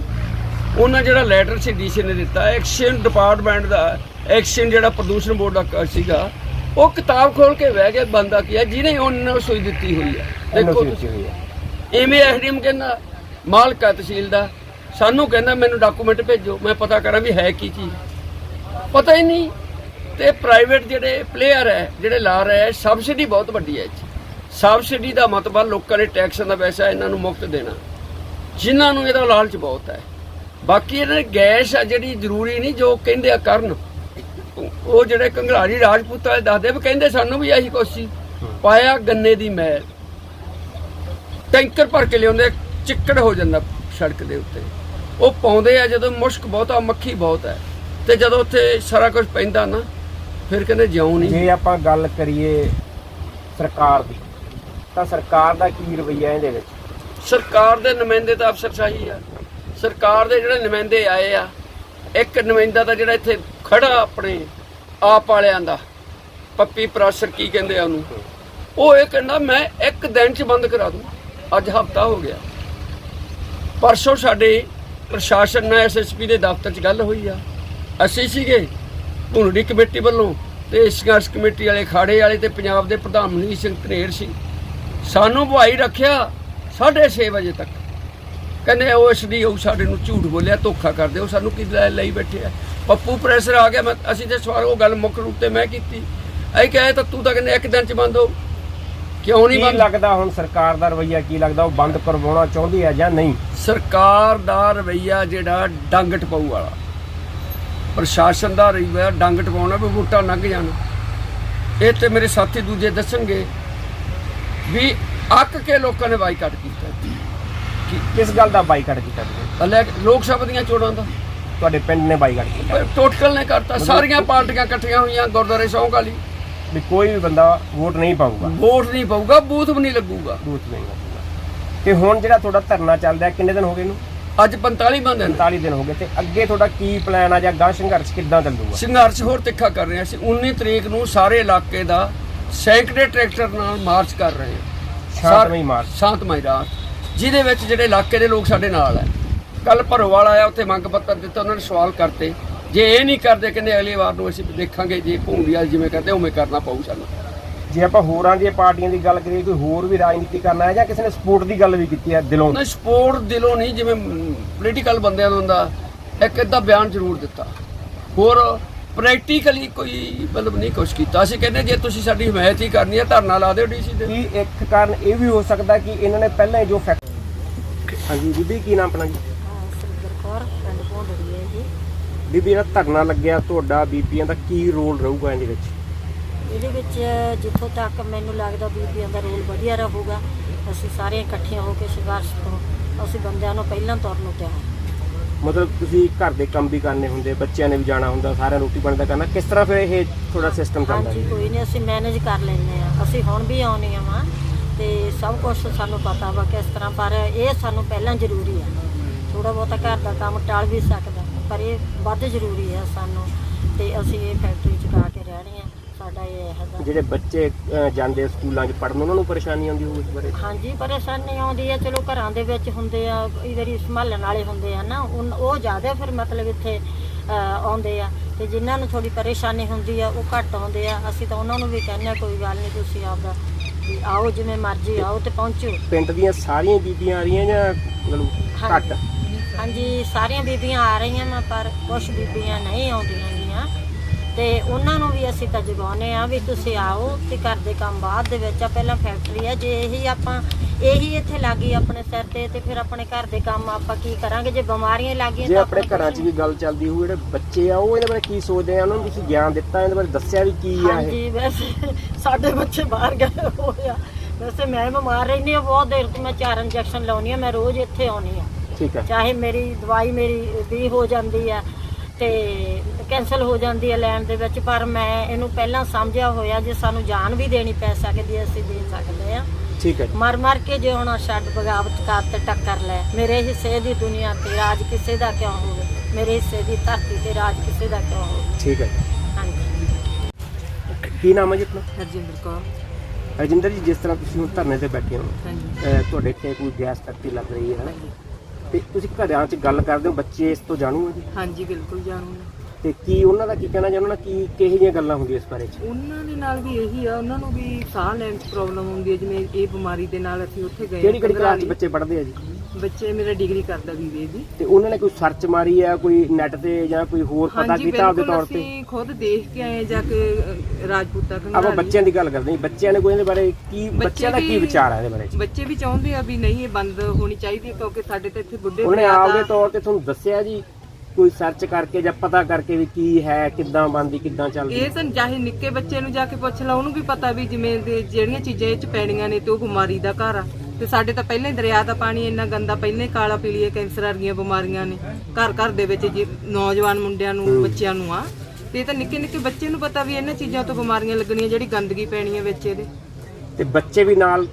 [SPEAKER 3] ਉਹਨਾਂ ਜਿਹੜਾ ਲੈਟਰ ਸੀ ਡੀਸੀ ਨੇ ਦਿੱਤਾ ਐਕਸ਼ਨ ਡਿਪਾਰਟਮੈਂਟ ਦਾ ਐਕਸ਼ਨ ਜਿਹੜਾ ਪ੍ਰਦੂਸ਼ਣ ਬੋਰਡ ਦਾ ਸੀਗਾ ਉਹ ਕਿਤਾਬ ਖੋਲ ਕੇ ਬਹਿ ਗਿਆ ਬੰਦਾ ਕੀ ਜਿਹਨੇ ਉਹਨਾਂ ਨੂੰ ਸੂਈ ਦਿੱਤੀ ਹੋਈ ਹੈ। ਦੇਖੋ
[SPEAKER 1] ਹੈ।
[SPEAKER 3] ਐਵੇਂ ਐਸਡੀਐਮ ਕਹਿੰਦਾ ਮਾਲਕ ਆ ਤਹਿਸੀਲ ਦਾ। ਸਾਨੂੰ ਕਹਿੰਦਾ ਮੈਨੂੰ ਡਾਕੂਮੈਂਟ ਭੇਜੋ ਮੈਂ ਪਤਾ ਕਰਾਂ ਵੀ ਹੈ ਕੀ ਚੀਜ਼। ਪਤਾ ਹੀ ਨਹੀਂ। ਤੇ ਪ੍ਰਾਈਵੇਟ ਜਿਹੜੇ ਪਲੇਅਰ ਹੈ ਜਿਹੜੇ ਲਾ ਰਹੇ ਹੈ ਸਬਸਿਡੀ ਬਹੁਤ ਵੱਡੀ ਹੈ 'ਚ ਸਬਸਿਡੀ ਦਾ ਮਤਲਬ ਲੋਕਾਂ ਨੇ ਟੈਕਸਾਂ ਦਾ ਪੈਸਾ ਇਹਨਾਂ ਨੂੰ ਮੁਫਤ ਦੇਣਾ। ਜਿਨ੍ਹਾਂ ਨੂੰ ਇਹਦਾ ਲਾਲਚ ਬਹੁਤ ਹੈ। ਬਾਕੀ ਇਹਨਾਂ ਦੀ ਗੈਸ ਆ ਜਿਹੜੀ ਜ਼ਰੂਰੀ ਨਹੀਂ, ਜੋ ਕਹਿੰਦੇ ਆ ਕਰਨ। ਉਹ ਜਿਹੜੇ ਕੰਗਲਾਰੀ ਰਾਜਪੂਤ ਵਾਲੇ ਦੱਸਦੇ ਵੀ ਕਹਿੰਦੇ ਸਾਨੂੰ ਵੀ ਇਹੀ ਕੁਛ ਸੀ। ਪਾਇਆ ਗੰਨੇ ਦੀ ਮੈਲ। ਟੈਂਕਰ ਭਰ ਕੇ ਲਿਆਉਂਦੇ, ਚਿੱਕੜ ਹੋ ਜਾਂਦਾ ਸੜਕ ਦੇ ਉੱਤੇ। ਉਹ ਪਾਉਂਦੇ ਆ ਜਦੋਂ ਮੁਸ਼ਕ ਬਹੁਤ ਆ, ਮੱਖੀ ਬਹੁਤ ਹੈ। ਤੇ ਜਦੋਂ ਉੱਥੇ ਸਾਰਾ ਕੁਝ ਪੈਂਦਾ ਨਾ, ਫਿਰ ਕਹਿੰਦੇ ਜਿਉਂ ਨਹੀਂ।
[SPEAKER 1] ਜੇ ਆਪਾਂ ਗੱਲ ਕਰੀਏ ਸਰਕਾਰ ਦੀ ਤਾਂ ਸਰਕਾਰ ਦਾ ਕੀ ਰਵੱਈਆ ਇਹਦੇ ਵਿੱਚ?
[SPEAKER 3] ਸਰਕਾਰ ਦੇ ਨੁਮਾਇੰਦੇ ਤਾਂ ਅਫਸਰਸ਼ਾਹੀ ਆ। ਸਰਕਾਰ ਦੇ ਜਿਹੜੇ ਨੁਮਾਇੰਦੇ ਆਏ ਆ, ਇੱਕ ਨੁਮਾਇੰਦਾ ਤਾਂ ਜਿਹੜਾ ਇੱਥੇ ਖੜਾ ਆਪਣੇ ਆਪ ਵਾਲਿਆਂ ਦਾ, ਪੱਪੀ ਪ੍ਰਾਸ਼ਰ ਕੀ ਕਹਿੰਦੇ ਆ ਉਹਨੂੰ? ਉਹ ਇਹ ਕਹਿੰਦਾ, ਮੈਂ ਇੱਕ ਦਿਨ ਚ ਬੰਦ ਕਰਾ ਦੂੰ ਅੱਜ ਹਫਤਾ ਹੋ ਗਿਆ। ਪਰਸੋਂ ਸਾਡੇ ਪ੍ਰਸ਼ਾਸਨ ਨਾਲ ਐਸਐਸਪੀ ਦੇ ਦਫ਼ਤਰ 'ਚ ਗੱਲ ਹੋਈ ਆ। ਅਸੀਂ ਸੀਗੇ ਧੁੰਡੀ ਕਮੇਟੀ ਵੱਲੋਂ ਤੇ ਸੰਘਰਸ਼ ਕਮੇਟੀ ਵਾਲੇ, ਖਾੜੇ ਵਾਲੇ ਤੇ ਪੰਜਾਬ ਦੇ ਪ੍ਰਧਾਨ ਮਨੀਸ਼ ਸਿੰਘ ਧਨੇਰ ਸੀ। ਸਾਨੂੰ ਭਾਈ ਰੱਖਿਆ 6:30 ਵਜੇ ਤੱਕ। ਕਹਿੰਦੇ ਓਐਸਡੀ ਸਾਡੇ ਨੂੰ ਝੂਠ ਬੋਲਿਆ ਧੋਖਾ ਕਰਦੇ ਉਹ ਸਾਨੂੰ ਕੀ ਲੈ- ਲਈ ਬੈਠੇ ਆ। ਪੱਪੂ ਪ੍ਰੈਸ਼ਰ ਆ ਗਿਆ ਮੈਂ ਅਸੀਂ ਤੇ ਸਵਾਲ ਉਹ ਗੱਲ ਮੁੱਖ ਰੂਪ ਤੇ ਮੈਂ ਕੀਤੀ। ਐ ਕਹੇ ਤਾਂ ਤੂੰ ਤਾਂ ਕਹਿੰਦੇ ਇੱਕ ਦਿਨ ਚ ਬੰਦ ਹੋ। ਕਿਉਂ ਨਹੀਂ ਬੰਦ?
[SPEAKER 1] ਲੱਗਦਾ ਹੁਣ ਸਰਕਾਰ ਦਾ ਰਵੱਈਆ ਕੀ ਲੱਗਦਾ? ਉਹ ਬੰਦ ਕਰਵਾਉਣਾ ਚਾਹੁੰਦੀ ਹੈ ਜਾਂ ਨਹੀਂ?
[SPEAKER 3] ਸਰਕਾਰ ਦਾ ਰਵਈਆ ਜਿਹੜਾ ਡੰਗ ਟਪਾਊ ਵਾਲਾ। ਪ੍ਰਸ਼ਾਸਨ ਦਾ ਰਵਈਆ ਡੰਗ ਟਪਾਉਣਾ ਵੀ ਵੋਟਾਂ ਲੰਘ ਜਾਣ। ਇਹ ਤੇ ਮੇਰੇ ਸਾਥੀ ਦੂਜੇ ਦੱਸਣਗੇ। ਵੀ ਅੱਕ ਕੇ ਲੋਕਾਂ ਨੇ ਬਾਈਕਾਟ ਕੀਤਾ।
[SPEAKER 1] ਕਿਸ ਗੱਲ ਦਾ ਬਾਈਕਾਟ ਕੀਤਾ ਤੁਸੀਂ?
[SPEAKER 3] ਲੋਕ ਸਭਾ ਦੀਆਂ ਚੋਣਾਂ ਦਾ।
[SPEAKER 1] ਤੁਹਾਡੇ ਪਿੰਡ ਨੇ ਬਾਈਕਾਟ ਕੀਤਾ।
[SPEAKER 3] ਟੋਟਲ ਨੇ ਕਰਤਾ। ਸਾਰੀਆਂ ਪਾਰਟੀਆਂ ਇਕੱਠੀਆਂ ਹੋਈਆਂ ਗੁਰਦੁਆਰੇ ਸੌਂਕ ਵਾਲੀ
[SPEAKER 1] ਵੀ ਕੋਈ ਵੀ ਬੰਦਾ ਵੋਟ ਨਹੀਂ ਪਾਊਗਾ।
[SPEAKER 3] ਵੋਟ ਨਹੀਂ ਪਊਗਾ ਬੂਥ ਵੀ ਨਹੀਂ ਲੱਗੂਗਾ।
[SPEAKER 1] ਬੂਥ ਨਹੀਂ ਲੱਗੂਗਾ। ਤੇ ਹੁਣ ਜਿਹੜਾ ਤੁਹਾਡਾ ਧਰਨਾ ਚੱਲਦਾ ਹੈ, ਕਿੰਨੇ ਦਿਨ ਹੋ ਗਏ ਇਹਨੂੰ?
[SPEAKER 3] ਅੱਜ 45 ਬੰਦੇ ਨੇ।
[SPEAKER 1] 45 ਦਿਨ ਹੋ ਗਏ ਤੇ ਅੱਗੇ ਤੁਹਾਡਾ ਕੀ ਪਲਾਨ ਆ ਜਾਂ ਗਾਂ ਸੰਘਰਸ਼ ਕਿੱਦਾਂ ਚੱਲੂਗਾ?
[SPEAKER 3] ਸੰਘਰਸ਼ ਹੋਰ ਤਿੱਖਾ ਕਰ ਰਹੇ ਅਸੀਂ। 19 ਤਰੀਕ ਨੂੰ ਸਾਰੇ ਇਲਾਕੇ ਦਾ ਸੈਂਕੜੇ ਟਰੈਕਟਰ ਨਾਲ ਮਾਰਚ ਕਰ ਰਹੇ ਹਾਂ।
[SPEAKER 1] ਸ਼ਾਂਤਮਈ ਮਾਰਚ।
[SPEAKER 3] ਸ਼ਾਂਤਮਈ ਰਾਤ ਜਿਹਦੇ ਵਿੱਚ ਜਿਹੜੇ ਇਲਾਕੇ ਦੇ ਲੋਕ ਸਾਡੇ ਨਾਲ ਹੈ। ਕੱਲ ਭਰੋਵਾਲ ਆਇਆ ਉੱਥੇ ਮੰਗ ਪੱਤਰ ਦਿੱਤਾ ਉਹਨਾਂ ਨੇ ਸਵਾਲ ਕਰਤੇ। ਜੇ ਇਹ ਨਹੀਂ ਕਰਦੇ ਕਹਿੰਦੇ ਅਗਲੀ ਵਾਰ ਨੂੰ ਅਸੀਂ ਦੇਖਾਂਗੇ ਜੇ ਭੂੰਡੀਆਲ ਜਿਵੇਂ ਕਰਦੇ ਉਵੇਂ ਕਰਨਾ ਪਊ ਸਾਨੂੰ।
[SPEAKER 1] ਜੇ ਆਪਾਂ ਹੋਰਾਂ ਦੀਆਂ ਪਾਰਟੀਆਂ ਦੀ ਗੱਲ ਕਰੀਏ ਕੋਈ ਹੋਰ ਵੀ ਰਾਜਨੀਤੀ ਕਰਨਾ ਹੈ ਜਾਂ ਕਿਸੇ ਨੇ ਸਪੋਰਟ ਦੀ ਗੱਲ ਵੀ ਕੀਤੀ ਹੈ ਦਿਲੋਂ?
[SPEAKER 3] ਨਾ ਸਪੋਰਟ ਦਿਲੋਂ ਨਹੀਂ ਜਿਵੇਂ ਪੋਲੀਟੀਕਲ ਬੰਦਿਆਂ ਨੂੰ ਹੁੰਦਾ ਇੱਕ ਅੱਧਾ ਬਿਆਨ ਜ਼ਰੂਰ ਦਿੱਤਾ। ਹੋਰ ਪ੍ਰੈਕਟੀਕਲੀ ਕੋਈ ਮਤਲਬ ਨਹੀਂ ਕੁਛ ਕੀਤਾ। ਅਸੀਂ ਕਹਿੰਦੇ ਜੇ ਤੁਸੀਂ ਸਾਡੀ ਹਮਾਇਤ ਹੀ ਕਰਨੀ ਹੈ ਧਰਨਾ ਲਾ ਦਿਓ ਡੀਸੀ ਦੇ
[SPEAKER 1] ਕੀ ਇੱਕ ਕਾਰਨ ਇਹ ਵੀ ਹੋ ਸਕਦਾ ਕਿ ਇਹਨਾਂ ਨੇ ਪਹਿਲਾਂ ਹੀ ਜੋ ਫੈਕਟ ਹਾਂਜੀ ਬੀਬੀ ਕੀ ਨਾਮ ਆਪਣਾ ਜੀ?
[SPEAKER 4] ਸੁਰਿੰਦਰ ਕੌਰ ਪਿੰਡ ਭੋਂਦੜੀ ਹੈ ਜੀ
[SPEAKER 1] ਬੀਬੀ ਜਿਹੜਾ ਧਰਨਾ ਲੱਗਿਆ ਤੁਹਾਡਾ ਬੀਬੀਆਂ ਦਾ ਕੀ ਰੋਲ ਰਹੂਗਾ ਇਹਦੇ ਵਿੱਚ?
[SPEAKER 4] ਇਹਦੇ ਵਿੱਚ ਜਿੱਥੋਂ ਤੱਕ ਮੈਨੂੰ ਲੱਗਦਾ ਬੀਬੀਆਂ ਦਾ ਰੋਲ ਵਧੀਆ ਰਹੂਗਾ। ਅਸੀਂ ਸਾਰੇ ਇਕੱਠੇ ਹੋ ਕੇ ਸੰਘਰਸ਼ ਤੋਂ ਅਸੀਂ ਬੰਦਿਆਂ ਨੂੰ ਪਹਿਲਾਂ ਤੁਰਨ ਨੂੰ ਤਿਆਰ
[SPEAKER 1] ਮਤਲਬ ਤੁਸੀਂ ਘਰ ਦੇ ਕੰਮ ਵੀ ਕਰਨੇ ਹੁੰਦੇ ਬੱਚਿਆਂ ਨੇ ਵੀ ਜਾਣਾ ਹੁੰਦਾ ਸਾਰਿਆਂ ਰੋਟੀ ਪਾਣੀ ਦਾ ਕਰਨਾ ਕਿਸ ਤਰ੍ਹਾਂ ਫਿਰ ਇਹ ਥੋੜਾ ਸਿਸਟਮ ਚੱਲਦਾ
[SPEAKER 4] ਹਾਂਜੀ ਕੋਈ ਨਹੀਂ ਅਸੀਂ ਮੈਨੇਜ ਕਰ ਲੈਂਦੇ ਆ ਅਸੀਂ ਹੁਣ ਵੀ ਆਉਣੀ ਆ ਵਾਂ ਤੇ ਸਭ ਕੁਝ ਸਾਨੂੰ ਪਤਾ ਵਾ ਕਿਸ ਤਰ੍ਹਾਂ ਪਰ ਇਹ ਸਾਨੂੰ ਪਹਿਲਾਂ ਜ਼ਰੂਰੀ ਆ। ਥੋੜਾ ਬਹੁਤਾ ਘਰ ਦਾ ਕੰਮ ਟਾਲ ਵੀ ਸਕਦਾ ਪਰ ਇਹ ਵੱਧ ਜ਼ਰੂਰੀ ਆ ਸਾਨੂੰ ਤੇ ਅਸੀਂ ਇਹ ਫੈਕਟਰੀ ਚ ਕਾ ਕੇ ਰਹਿਣੀ ਆ ਸਾਡਾ ਇਹ ਹੈਗਾ।
[SPEAKER 1] ਜਿਹੜੇ ਬੱਚੇ ਅਹ, ਜਾਂਦੇ ਸਕੂਲਾਂ 'ਚ ਪੜਨ ਉਹਨਾਂ ਨੂੰ ਪਰੇਸ਼ਾਨੀ ਆਉਂਦੀ ਹੋਊ ਇਸ ਬਾਰੇ?
[SPEAKER 4] ਹਾਂਜੀ ਪਰੇਸ਼ਾਨੀ ਆਉਂਦੀ ਹੈ ਚਲੋ ਘਰਾਂ ਦੇ ਵਿੱਚ ਹੁੰਦੇ ਆ ਇਧਰ ਸੰਭਾਲਣ ਵਾਲੇ ਹੁੰਦੇ ਆ ਨਾ। ਉਨ- ਉਹ ਜ਼ਿਆਦਾ ਫਿਰ ਮਤਲਬ ਇੱਥੇ ਆਉਂਦੇ ਆ। ਤੇ ਜਿਨ੍ਹਾਂ ਨੂੰ ਥੋੜੀ ਪਰੇਸ਼ਾਨੀ ਹੁੰਦੀ ਆ ਉਹ ਘੱਟ ਆਉਂਦੇ ਆ। ਅਸੀਂ ਤਾਂ ਉਹਨਾਂ ਨੂੰ ਵੀ ਕਹਿੰਦੇ ਆ ਕੋਈ ਗੱਲ ਨਹੀਂ ਤੁਸੀਂ ਆਪਦਾ ਵੀ ਆਓ ਜਿਵੇਂ ਮਰਜ਼ੀ ਆਓ ਤੇ ਪਹੁੰਚੋ।
[SPEAKER 1] ਪਿੰਡ ਦੀਆਂ ਸਾਰੀਆਂ ਬੀਬੀਆਂ ਆ ਰਹੀਆਂ ਜਾਂ ਮਤਲਬ ਘੱਟ?
[SPEAKER 4] ਹਾਂਜੀ ਸਾਰੀਆਂ ਬੀਬੀਆਂ ਆ ਰਹੀਆਂ ਵਾ ਪਰ ਕੁਝ ਬੀਬੀਆਂ ਨਹੀਂ ਆਉਂਦੀਆਂ। ਤੇ ਉਹਨਾਂ ਨੂੰ ਵੀ ਅਸੀਂ ਤਾਂ ਜਗਾਉਨੇ ਆ ਵੀ ਤੁਸੀਂ ਆਓ ਤੇ ਘਰ ਦੇ ਕੰਮ ਬਾਅਦ ਦੇ ਵਿੱਚ ਆ ਪਹਿਲਾਂ ਫੈਕਟਰੀ ਆ ਜੇ ਇਹੀ ਆਪਾਂ ਇਹੀ ਇੱਥੇ ਲੱਗੀ ਆਪਣੇ ਸਿਰ ਤੇ ਤੇ ਫਿਰ ਆਪਣੇ ਘਰ ਦੇ ਕੰਮ ਆਪਾਂ ਕੀ ਕਰਾਂਗੇ? ਜੇ ਬਿਮਾਰੀਆਂ ਲੱਗੀਆਂ
[SPEAKER 1] ਜੇ
[SPEAKER 4] ਤਾਂ
[SPEAKER 1] ਆਪਣੇ ਘਰਾਂ 'ਚ ਵੀ ਗੱਲ ਚੱਲਦੀ ਹੋਊ ਜਿਹੜੇ ਬੱਚੇ ਆ ਉਹ ਇਹਦੇ ਬਾਰੇ ਕੀ ਸੋਚਦੇ ਆ? ਉਹਨਾਂ ਨੂੰ ਤੁਸੀਂ ਗਿਆਨ ਦਿੱਤਾ ਇਹਦੇ ਬਾਰੇ ਦੱਸਿਆ ਵੀ ਕੀ ਆ ਇਹ?
[SPEAKER 4] ਹਾਂਜੀ ਵੈਸੇ ਸਾਡੇ ਬੱਚੇ ਬਾਹਰ ਗਏ ਹੋਏ ਆ। ਵੈਸੇ ਮੈਂ ਬਿਮਾਰ ਰਹਿੰਦੀ ਆ ਬਹੁਤ ਦੇਰ ਤੋਂ ਮੈਂ ਚਾਰ ਇੰਜੈਕਸ਼ਨ ਲਾਉਣੀ ਆ ਮੈਂ ਰੋਜ਼ ਇੱਥੇ ਆਉਣੀ ਆ
[SPEAKER 1] ਠੀਕ ਹੈ।
[SPEAKER 4] ਚਾਹੇ ਮੇਰੀ ਦਵਾਈ ਮੇਰੀ ਵੀ ਹੋ ਜਾਂਦੀ ਆ ਤੇ ਕੈਨਸਲ ਹੋ ਜਾਂਦੀ ਹੈ ਲੈਣ ਦੇ ਵਿੱਚ ਪਰ ਮੈਂ ਇਹਨੂੰ ਪਹਿਲਾਂ ਸਮਝਿਆ ਹੋਇਆ ਜੇ ਸਾਨੂੰ ਜਾਨ ਵੀ ਦੇਣੀ ਪੈ ਸਕਦੀ ਹੈ, ਅਸੀਂ ਦੇ ਸਕਦੇ ਆ
[SPEAKER 1] ਠੀਕ ਹੈ।
[SPEAKER 4] ਮਰ ਮਰ ਕੇ ਜੇ ਹੁਣ ਛੱਡ ਬਗਾਵਤ ਕਰ ਤੇ ਟੱਕਰ ਲੈ ਮੇਰੇ ਹਿੱਸੇ ਦੀ ਦੁਨੀਆ ਤੇ ਰਾਜ ਕਿਸੇ ਦਾ ਕਿਉਂ ਹੋਵੇ? ਮੇਰੇ ਹਿੱਸੇ ਦੀ ਧਰਤੀ ਤੇ ਰਾਜ ਕਿਸੇ ਦਾ ਕਿਉਂ ਹੋਵੇ?
[SPEAKER 1] ਠੀਕ ਹੈ
[SPEAKER 4] ਹਾਂਜੀ।
[SPEAKER 1] ਕੀ ਨਾਮ ਹੈ ਜੀ ਆਪਣਾ?
[SPEAKER 5] ਹਰਜਿੰਦਰ ਕੌਰ।
[SPEAKER 1] ਰਜਿੰਦਰ ਜੀ ਜਿਸ ਤਰ੍ਹਾਂ ਤੁਸੀਂ ਹੁਣ ਧਰਨੇ ਤੇ ਬੈਠੇ ਹੋ ਤੁਹਾਡੇ ਇੱਥੇ ਕੋਈ ਗੈਸ ਫੈਕਟਰੀ ਲੱਗ ਰਹੀ ਹੈ। ਨਾ ਤੇ ਤੁਸੀਂ ਘਰਾਂ 'ਚ ਗੱਲ ਕਰਦੇ ਹੋ ਬੱਚੇ ਇਸ ਤੋਂ ਜਾਣੂ ਹੈ ਜੀ?
[SPEAKER 5] ਹਾਂਜੀ ਬਿਲਕੁਲ ਜਾਣੂ
[SPEAKER 1] ਤੇ ਕੀ ਉਹਨਾਂ ਦਾ ਕੀ ਕਹਿਣਾ ਜਾਂ ਉਹਨਾਂ ਨਾਲ ਕੀ ਕਿਹੋ ਜਿਹੀਆਂ ਗੱਲਾਂ ਹੁੰਦੀਆਂ ਇਸ ਬਾਰੇ 'ਚ?
[SPEAKER 5] ਉਹਨਾਂ ਦੇ ਨਾਲ ਵੀ ਇਹੀ ਆ ਉਹਨਾਂ ਨੂੰ ਵੀ ਸਾਹ ਲੈਣ 'ਚ ਪ੍ਰੋਬਲਮ ਹੁੰਦੀ ਹੈ ਜਿਵੇਂ ਇਹ ਬਿਮਾਰੀ ਦੇ ਨਾਲ ਅਸੀਂ ਉੱਥੇ ਗਏ
[SPEAKER 1] ਕਿਹੜੀ ਕਿਹੜੀ ਕਲਾਸ 'ਚ। ਬੱਚੇ ਪੜ੍ਹਦੇ ਆ ਜੀ?
[SPEAKER 5] ਬੱਚੇ ਮੇਰਾ ਡਿਗਰੀ ਕਰਦਾ ਵੀਵੇ ਦੀ
[SPEAKER 1] ਤੇ ਉਹਨਾਂ ਨੇ ਕੋਈ ਸਰਚ ਮਾਰੀ ਆ ਕੋਈ ਨੈਟ ਤੇ ਜਾਂ ਕੋਈ ਹੋਰ ਪਤਾ
[SPEAKER 5] ਹਾਂਜੀ
[SPEAKER 1] ਕੀਤਾ ਉਹਦੇ
[SPEAKER 5] ਬਿਲਕੁਲ
[SPEAKER 1] ਤੌਰ ਤੇ?
[SPEAKER 5] ਅਸੀਂ ਖੁਦ ਦੇਖ ਕੇ ਆਏ ਜਾ ਕੇ ਅ, ਰਾਜਪੂਤਾ
[SPEAKER 1] ਆਪਾਂ ਬੱਚਿਆਂ ਦੀ ਗੱਲ ਕਰਦੇ ਹਾਂ। ਬੱਚਿਆਂ ਨੇ ਕੋਈ ਇਹਦੇ ਬਾਰੇ ਕੀ ਬੱਚਿਆਂ ਦਾ ਕੀ
[SPEAKER 5] ਵੀ-
[SPEAKER 1] ਵਿਚਾਰ ਹੈ ਇਹਦੇ ਬਾਰੇ?
[SPEAKER 5] ਬੱਚੇ ਵੀ ਚਾਹੁੰਦੇ ਆ ਵੀ ਨਹੀਂ ਇਹ ਬੰਦ ਹੋਣੀ ਚਾਹੀਦੀ ਹੈ ਕਿਉਂਕਿ ਸਾਡੇ ਤਾਂ ਇੱਥੇ ਬੁੱਢੇ
[SPEAKER 1] ਉਹਨੇ
[SPEAKER 5] ਬੜਿਆ
[SPEAKER 1] ਆਪਦੇ
[SPEAKER 5] ਤਾਂ-
[SPEAKER 1] ਤੌਰ ਤੇ ਤੁਹਾਨੂੰ ਦੱਸਿਆ ਜੀ ਕੋਈ ਸਰਚ ਕਰਕੇ ਜਾਂ ਪਤਾ ਕਰਕੇ ਵੀ ਕੀ ਹੈ ਕਿੱਦਾਂ ਬਣਦੀ ਕਿੱਦਾਂ ਚੱਲਦੀ?
[SPEAKER 5] ਇਹ ਤਾਂ ਚਾਹੇ ਨਿੱਕੇ ਬੱਚੇ ਨੂੰ ਜਾ ਕੇ ਪੁੱਛ ਲਾ ਉਹਨੂੰ ਵੀ ਪਤਾ ਵੀ ਜਿਵੇਂ ਦੇ ਜਿਹੜੀਆਂ ਚੀਜ਼ਾਂ ਇਹ ਚ ਪੈਣੀਆਂ ਨੇ ਤੇ ਉਹ ਬਿਮਾਰੀ ਦਾ ਘਰ ਆ। ਤੇ ਸਾਡੇ ਤਾਂ ਪਹਿਲਾਂ ਹੀ ਦਰਿਆ ਦਾ ਪਾਣੀ ਇੰਨਾ ਗੰਦਾ ਪਹਿਲਾਂ ਹੀ ਕਾਲਾ ਪੀਲੀਏ ਕੈਂਸਰ ਵਰਗੀਆਂ ਬਿਮਾਰੀਆਂ ਨੇ। ਘਰ ਘਰ ਦੇ ਵਿੱਚ ਜੀ ਨੌਜਵਾਨ ਮੁੰਡਿਆਂ ਨੂੰ ਬੱਚਿਆਂ ਨੂੰ ਆ। ਤੇ ਇਹ ਤਾਂ ਨਿੱਕੇ ਨਿੱਕੇ ਬੱਚੇ ਨੂੰ ਪਤਾ ਵੀ ਇਹਨਾਂ ਚੀਜ਼ਾਂ ਤੋਂ ਬਿਮਾਰੀਆਂ ਲੱਗਣੀਆਂ ਜਿਹੜੀ ਗੰਦਗੀ ਪੈਣੀ ਹੈ ਵਿੱਚ ਇਹਦੇ।
[SPEAKER 1] ਤੇ ਬੱਚੇ ਵੀ ਨਾਲ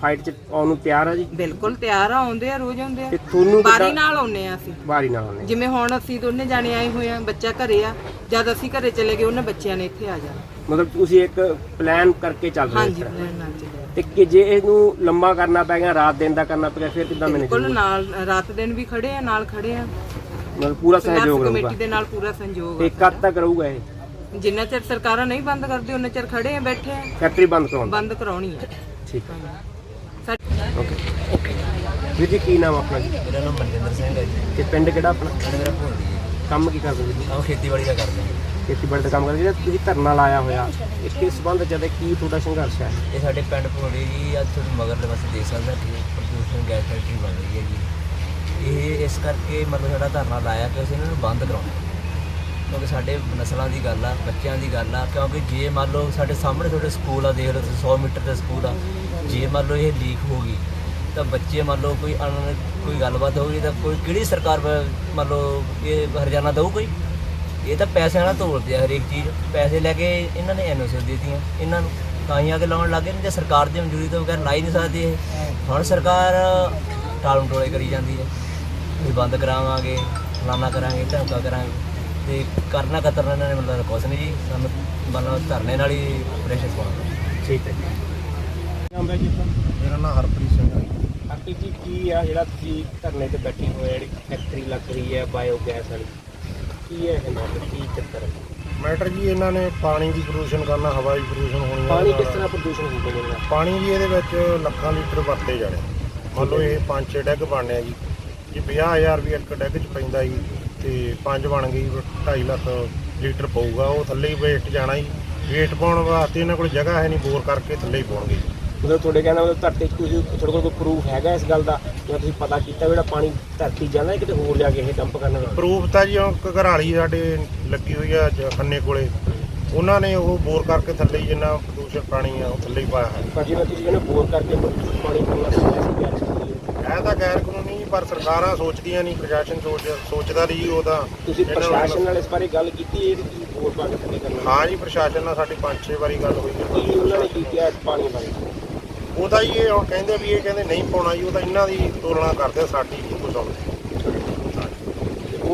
[SPEAKER 1] ਫਾਈਟ 'ਚ ਆਉਣ ਨੂੰ ਤਿਆਰ ਆ ਜੀ?
[SPEAKER 5] ਬਿਲਕੁਲ ਤਿਆਰ ਆ ਆਉਂਦੇ ਆ ਰੋਜ਼ ਆਉਂਦੇ ਆ।
[SPEAKER 1] ਤੇ ਤੁਹਾਨੂੰ
[SPEAKER 5] ਬਾਰੀ ਨਾਲ ਆਉਂਦੇ ਆ ਅਸੀਂ।
[SPEAKER 1] ਬਾਰੀ ਨਾਲ ਆਉਣੇ
[SPEAKER 5] ਜਿਵੇਂ ਹੁਣ ਅਸੀਂ ਦੋਨੇ ਜਾਣੇ ਆਏ ਹੋਏ ਆ ਬੱਚਾ ਘਰੇ ਆ ਜਦ ਅਸੀਂ ਘਰੇ ਚਲੇ ਗਏ ਉਹਨਾਂ ਬੱਚਿਆਂ ਨੇ ਇੱਥੇ ਆ ਜਾਣਾ।
[SPEAKER 1] ਮਤਲਬ ਤੁਸੀਂ ਇੱਕ ਪਲਾਨ ਕਰਕੇ ਚੱਲ ਰਹੇ ਹੋ
[SPEAKER 5] ਹਾਂਜੀ plan ਨਾਲ ਚੱਲੇ
[SPEAKER 1] ਤੇ ਕਿ ਜੇ ਇਹਨੂੰ ਲੰਮਾ ਕਰਨਾ ਪੈ ਗਿਆ ਰਾਤ ਦਿਨ ਦਾ ਕਰਨਾ ਪੈ ਗਿਆ ਫਿਰ ਕਿੱਦਾਂ ਮੈਨੇਜ
[SPEAKER 5] ਬਿਲਕੁਲ ਨਾਲ ਰਾਤ ਦਿਨ ਵੀ ਖੜੇ ਆ ਨਾਲ ਖੜੇ ਆ।
[SPEAKER 1] ਮਤਲਬ ਪੂਰਾ ਸਹਿਯੋਗ ਰਹੂਗਾ।
[SPEAKER 5] ਕਮੇਟੀ ਦੇ ਨਾਲ ਪੂਰਾ ਸੰਯੋਗ
[SPEAKER 1] ਤੇ ਕਦ ਤੱਕ ਰਹੂਗਾ ਇਹ?
[SPEAKER 5] ਜਿੰਨਾ ਚਿਰ ਸਰਕਾਰਾਂ ਨਹੀਂ ਬੰਦ ਕਰਦੀ ਉਹਨਾਂ ਚਿਰ ਖੜੇ ਆ ਬੈਠੇ ਆ।
[SPEAKER 1] ਫੈਕਟਰੀ ਬੰਦ ਕਰਾਉਣ।
[SPEAKER 5] ਬੰਦ ਕਰਾਉਣੀ ਆ।
[SPEAKER 1] ਠੀਕ।
[SPEAKER 5] ਸਾ-
[SPEAKER 1] ਓਕੇ। ਓਕੇ। ਵੀਰ ਜੀ ਕੀ ਨਾਮ ਆਪਣਾ ਜੀ?
[SPEAKER 6] ਮੇਰਾ ਨਾਮ ਮਨਜਿੰਦਰ ਸਿੰਘ ਹੈ ਜੀ।
[SPEAKER 1] ਤੇ ਪਿੰਡ ਕਿਹੜਾ ਆਪਣਾ?
[SPEAKER 6] ਪਿੰਡ ਮੇਰਾ ਭੋਲੀ ਹੈ।
[SPEAKER 1] ਕੰਮ ਕੀ ਕਰਦੇ ਜੀ
[SPEAKER 6] ਆਹ ਖੇਤੀਬਾੜੀ ਦਾ ਕਰਦੇ ਹਾਂ।
[SPEAKER 1] ਖੇਤੀਬਾੜੀ ਦਾ ਕੰਮ ਕਰਦੇ ਜਿਹੜਾ ਤੁਸੀਂ ਧਰਨਾ ਲਾਇਆ ਹੋਇਆ, ਇਸ ਦੇ ਸੰਬੰਧ ਜਦ ਕੀ ਤੁਹਾਡਾ ਸੰਘਰਸ਼ ਹੈ?
[SPEAKER 6] ਇਹ ਸਾਡੇ ਪਿੰਡ ਭੋਲੀ ਜੀ, ਅੱਜ ਤੁਹਾਨੂੰ ਮਗਰਲੇ ਪਾਸੇ ਦੇਖ ਸਕਦੇ ਹਾਂ ਪ੍ਰਦੂਸ਼ਣ ਗੈਸ ਫੈਕਟਰੀ ਬਣ ਰਹੀ ਹੈ ਜੀ। ਇਹ ਇਸ ਕਰਕੇ ਮਤਲਬ ਸਾਡਾ ਧਰਨਾ ਲਾਇਆ ਕਿ ਅਸੀਂ ਇਹਨਾਂ ਨੂੰ ਬੰਦ ਕਰਾਉਣਾ ਕਿਉਂਕਿ ਸਾਡੇ ਨਸਲਾਂ ਦੀ ਗੱਲ ਆ, ਬੱਚਿਆਂ ਦੀ ਗੱਲ ਆ, ਕਿਉਂਕਿ ਜੇ ਮੰਨ ਲਓ ਸਾਡੇ ਸਾਹਮਣੇ ਤੁਹਾਡੇ ਸਕੂਲ ਆ, ਦੇਖ ਲਓ ਤੁਸੀਂ 100 ਮੀਟਰ ਦਾ ਸਕੂਲ ਆ, ਜੇ ਮੰਨ ਲਓ ਇਹ ਲੀਕ ਹੋ ਗਈ, ਤਾਂ ਬੱਚੇ ਮੰਨ ਲਓ ਕੋਈ ਕੋਈ ਗੱਲਬਾਤ ਹੋ ਗਈ ਤਾਂ ਕੋਈ ਕਿਹੜੀ ਸਰਕਾਰ ਮੰਨ ਲਓ ਇਹ ਹਰਜਾਨਾ ਦਊ ਕੋਈ? ਇਹ ਤਾਂ ਪੈਸਿਆਂ ਨਾਲ ਤੋਲਦੇ ਆ ਹਰੇਕ ਚੀਜ਼। ਪੈਸੇ ਲੈ ਕੇ ਇਹਨਾਂ ਨੇ ਐਨਓਸੀ ਦਿੱਤੀਆਂ। ਇਹਨਾਂ ਨੂੰ ਤਾਂ ਹੀ ਆ ਕੇ ਲਾਉਣ ਲੱਗੇ ਨਹੀਂ ਤੇ ਸਰਕਾਰ ਦੀ ਮਨਜ਼ੂਰੀ ਤੋਂ ਬਗੈਰ ਲਾ ਹੀ ਨਹੀਂ ਸਕਦੀ ਇਹ। ਹੁਣ ਸਰਕਾਰ ਟਾਲਮ ਟੋਲੇ ਕਰੀ ਜਾਂਦੀ ਹੈ। ਵੀ ਬੰਦ ਕਰਾਵਾਂਗੇ ਫਲਾਨਾ ਕਰਾਂਗੇ ਧਮਕਾ ਕਰਾਂਗੇ। ਤੇ ਕਰਨਾ ਕਤਰਨਾ ਇਹਨਾਂ ਨੇ ਮਤਲਬ ਕੁਛ ਨਹੀਂ ਜੀ। ਸਾਨੂੰ ਮਤਲਬ ਧਰਨੇ ਨਾਲ ਹੀ ਪ੍ਰੈਸ਼ਰ ਪਾਉਣਾ
[SPEAKER 1] ਠੀਕ ਹੈ ਜੀ। ਨਾਮ ਹੈ ਜੀ
[SPEAKER 2] ਮੇਰਾ ਨਾਮ ਹਰਪ੍ਰੀਤ ਸਿੰਘ ਹੈ ਜੀ।
[SPEAKER 1] ਆਪੀ ਜੀ ਕੀ ਆ ਜਿਹੜਾ ਤੁਸੀਂ ਧਰਨੇ ਤੇ ਬੈਠੇ ਹੋਏ ਆ, ਜਿਹੜੀ ਫੈਕਟਰੀ ਲੱਗ ਰਹੀ ਹੈ ਬਾਇਓਗੈਸ ਵਾਲੀ। ਕੀ ਹੈ ਇਹ ਨਾਲ ਕੀ ਚੱਕਰ ਹੈ?
[SPEAKER 2] ਮੈਟਰ ਜੀ ਇਹਨਾਂ ਨੇ ਪਾਣੀ ਦੀ ਪ੍ਰਦੂਸ਼ਣ ਕਰਨਾ ਹਵਾ ਦੀ ਪ੍ਰਦੂਸ਼ਣ ਹੋਣੀ
[SPEAKER 1] ਪਾਣੀ। ਕਿਸ ਤਰ੍ਹਾਂ ਪ੍ਰਦੂਸ਼ਣ ਹੁੰਦਾ ਜਿਹੜਾ
[SPEAKER 2] ਪਾਣੀ ਜੀ ਇਹਦੇ ਵਿੱਚ ਲੱਖਾਂ ਲੀਟਰ ਵਰਤੇ ਜਾਣੇ। ਮੰਨ ਲਓ ਇਹ ਪੰਜ ਛੇ ਡੈਗ ਬਣਨੇ ਆ ਜੀ। ਜੇ 50000 ਵੀ ਇੱਕ ਡੈਗ ਚ ਪੈਂਦਾ ਜੀ ਤੇ ਪੰਜ ਬਣ ਗਈ 2.5 ਲੱਖ ਲੀਟਰ ਪਊਗਾ ਉਹ ਥੱਲੇ ਹੀ ਵੇਸਟ ਜਾਣਾ ਜੀ। ਵੇਸਟ ਪਾਉਣ ਵਾਸਤੇ ਇਹਨਾਂ ਕੋਲ ਜਗ੍ਹਾ ਹੈ ਨਹੀਂ ਬੋਰ ਕਰਕੇ ਥੱਲੇ ਹੀ ਪਾਉਣਗੇ
[SPEAKER 1] ਮਤਲਬ ਤੁਹਾਡੇ ਕਹਿੰਦਾ ਮਤਲਬ ਧਰਤੀ 'ਚ ਤੁਸੀਂ ਤੁਹਾਡੇ ਕੋਲ ਕੋਈ ਪ੍ਰੂਫ ਹੈਗਾ ਇਸ ਗੱਲ ਦਾ? ਜਾਂ ਤੁਸੀਂ ਪਤਾ ਕੀਤਾ ਵੀ ਜਿਹੜਾ ਪਾਣੀ ਧਰਤੀ ਜਾਂਦਾ ਹੈ ਕਿਤੇ ਹੋਰ ਜਾ ਕੇ ਇਹ ਡੰਪ ਕਰਨਾ ਪੈਂਦਾ
[SPEAKER 2] ਪ੍ਰੂਫ ਤਾਂ ਜੀ ਉਹ ਘਰਾਲੀ ਸਾਡੇ ਲੱਗੀ ਹੋਈ ਆ ਜ- ਖੰਨੇ ਕੋਲੇ। ਉਹਨਾਂ ਨੇ ਉਹ ਬੋਰ ਕਰਕੇ ਥੱਲੇ ਹੀ ਜਿੰਨਾ ਪ੍ਰਦੂਸ਼ਣ ਪਾਣੀ ਆ ਉਹ ਥੱਲੇ ਹੀ ਪਾਇਆ ਹੈ
[SPEAKER 1] ਪਰ ਜਿਵੇਂ ਤੁਸੀਂ ਕਹਿੰਦੇ ਬੋਰ ਕਰਕੇ ਪਾਣੀ ਪੂਰਾ ਸਪਲਾਈ ਗੈਸ
[SPEAKER 2] ਹੈ ਤਾਂ ਗੈਰ ਕਾਨੂੰਨੀ ਪਰ ਸਰਕਾਰਾਂ ਸੋਚਦੀਆਂ ਨਹੀਂ ਪ੍ਰਸ਼ਾਸਨ ਸੋਚ ਸੋਚਦਾ ਨਹੀਂ ਉਹ ਤਾਂ
[SPEAKER 1] ਤੁਸੀਂ
[SPEAKER 2] ਇਹਨਾਂ ਨੂੰ-
[SPEAKER 1] ਪ੍ਰਸ਼ਾਸਨ ਨਾਲ ਇਸ ਬਾਰੇ ਗੱਲ ਕੀਤੀ ਹੈ ਕਿ ਵੋਟ ਪਾ ਕੇ ਥੱਲੇ ਕਰਨਾ।
[SPEAKER 2] ਹਾਂ ਜੀ ਪ੍ਰਸ਼ਾਸਨ ਨਾਲ ਸਾਡੀ ਪੰਜ ਛੇ ਵਾਰੀ ਗੱਲ ਹੋਈ ਹੈ
[SPEAKER 1] ਕੀ ਉਹਨਾਂ ਨੇ ਕੀ ਕਿਹਾ ਇਸ ਪਾਣੀ ਬਾਰੇ?
[SPEAKER 2] ਉਹ ਤਾਂ ਜੀ ਇਹ ਹੁਣ ਕਹਿੰਦੇ ਵੀ ਇਹ ਕਹਿੰਦੇ ਨਹੀਂ ਪਾਉਣਾ ਜੀ ਉਹ ਤਾਂ ਇਹਨਾਂ ਦੀ ਤੁਲਨਾ ਕਰਦੇ ਆ, ਸਾਡੀ ਨਹੀਂ ਕੁਝ
[SPEAKER 1] ਹੋਰ।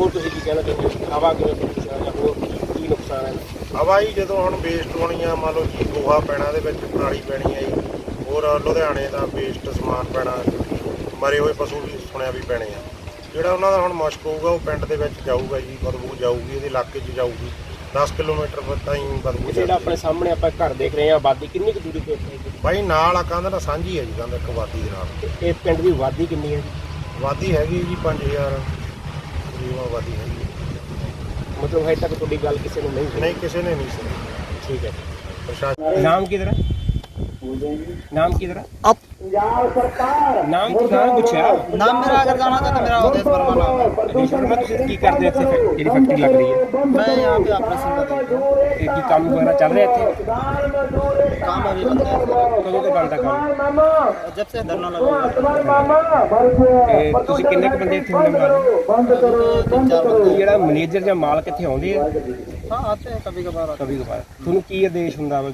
[SPEAKER 1] ਤੁਸੀਂ ਕੀ ਕਹਿਣਾ ਚਾਹੁੰਦੇ ਹੋ? ਹਵਾ ਕਿਵੇਂ ਪ੍ਰਦੂਸ਼ਣ ਹੈ ਜਾਂ ਹੋਰ ਕੀ- ਕੀ ਨੁਕਸਾਨ ਹੈ?
[SPEAKER 2] ਹਵਾਈ ਜਦੋਂ ਹੁਣ ਵੇਸਟ ਹੋਣੀ ਆ ਮੰਨ ਲਓ ਜੀ ਗੋਹਾ ਪੈਣਾ ਦੇ ਵਿੱਚ ਪਰਾਲੀ ਪੈਣੀ ਆ ਜੀ ਹੋਰ ਲੁਧਿਆਣੇ ਦਾ ਵੇਸਟ ਸਮਾਨ ਪੈਣਾ ਮਰੇ ਹੋਏ ਪਸ਼ੂ ਵੀ ਸੁਣਿਆ ਵੀ ਪੈਣੇ ਆ। ਜਿਹੜਾ ਉਹਨਾਂ ਦਾ ਹੁਣ ਮੁਸ਼ਕ ਹੋਊਗਾ ਉਹ ਪਿੰਡ ਦੇ ਵਿੱਚ ਜਾਊਗਾ ਜੀ ਬਦਬੂ ਜਾਊਗੀ ਇਹਦੇ ਇਲਾਕੇ 'ਚ ਜਾਊਗੀ। 10 ਕਿਲੋਮੀਟਰ ਤਾਈਂ ਬਦਬੂ
[SPEAKER 1] ਜਿਹੜਾ। ਆਪਣੇ ਸਾਹਮਣੇ ਆਪਾਂ ਘਰ ਦੇਖ ਰਹੇ ਹਾਂ ਆਬਾਦੀ ਕਿੰਨੀ ਕੁ ਦੂਰੀ ਤੇ ਹੈ
[SPEAKER 2] ਬਾਈ ਨਾਲ ਆ ਕੰਧ ਨਾਲ ਸਾਂਝੀ ਹੈ ਜੀ ਕੰਧ ਇੱਕ ਵਾਦੀ ਦੇ ਨਾਲ।
[SPEAKER 1] ਤੇ ਇਹ ਪਿੰਡ ਦੀ ਆਬਾਦੀ ਕਿੰਨੀ ਹੈ
[SPEAKER 2] ਵਾਦੀ ਹੈਗੀ ਜੀ 5000 ਤਕਰੀਬਨ ਆਬਾਦੀ ਹੈਗੀ
[SPEAKER 1] ਮਤਲਬ ਹਜੇ ਤੱਕ ਤੁਹਾਡੀ ਗੱਲ ਕਿਸੇ ਨੂੰ ਨਹੀਂ ਸੁਣੀ।
[SPEAKER 2] ਨਹੀਂ ਕਿਸੇ ਨੇ ਨਹੀਂ ਸੁਣੀ।
[SPEAKER 1] ਠੀਕ ਹੈ
[SPEAKER 2] ਪ੍ਰਸ਼ਾਸਨ
[SPEAKER 1] ਨਾਮ ਕੀ ਤੇਰਾ? ਨਾਮ ਕੀ ਤੇਰਾ? ਅਪ ਨਾਮ ਕੀ ਨਾਮ ਪੁੱਛਿਆ
[SPEAKER 7] नाम मेरा अगर जाना था तो मेरा उदय वर्मा नाम है
[SPEAKER 1] ਅਡੀਸ਼ਨ ਮੈਂ ਤੁਸੀਂ ਕੀ ਕਰਦੇ ਇੱਥੇ ਫੈ- ਜਿਹੜੀ ਫੈਕਟਰੀ ਲੱਗ ਰਹੀ ਹੈ
[SPEAKER 7] मैं यहाँ पे ऑपरेशन कर रही हूँ
[SPEAKER 1] ਇਹ ਕੀ ਕੰਮ ਵਗੈਰਾ ਚੱਲ ਰਿਹਾ ਇੱਥੇ
[SPEAKER 7] काम अभी बंद है
[SPEAKER 1] ਕਦੋਂ ਤੋਂ ਬਣਦਾ ਕੰਮ
[SPEAKER 7] जब से धरना लगा हुआ है।
[SPEAKER 1] ਤੇ ਤੁਸੀਂ ਕਿੰਨੇ ਕੁ ਬੰਦੇ ਇੱਥੇ ਹੁੰਦੇ ਮਾਲਕ
[SPEAKER 7] अभी तो तीन चार बंदे
[SPEAKER 1] ਜਿਹੜਾ ਮੈਨੇਜਰ ਜਾਂ ਮਾਲਕ ਇੱਥੇ ਆਉਂਦੇ ਆ ਤੁਹਾਨੂੰ ਕੀ ਆਦੇਸ਼ ਹੁੰਦਾ ਵਾ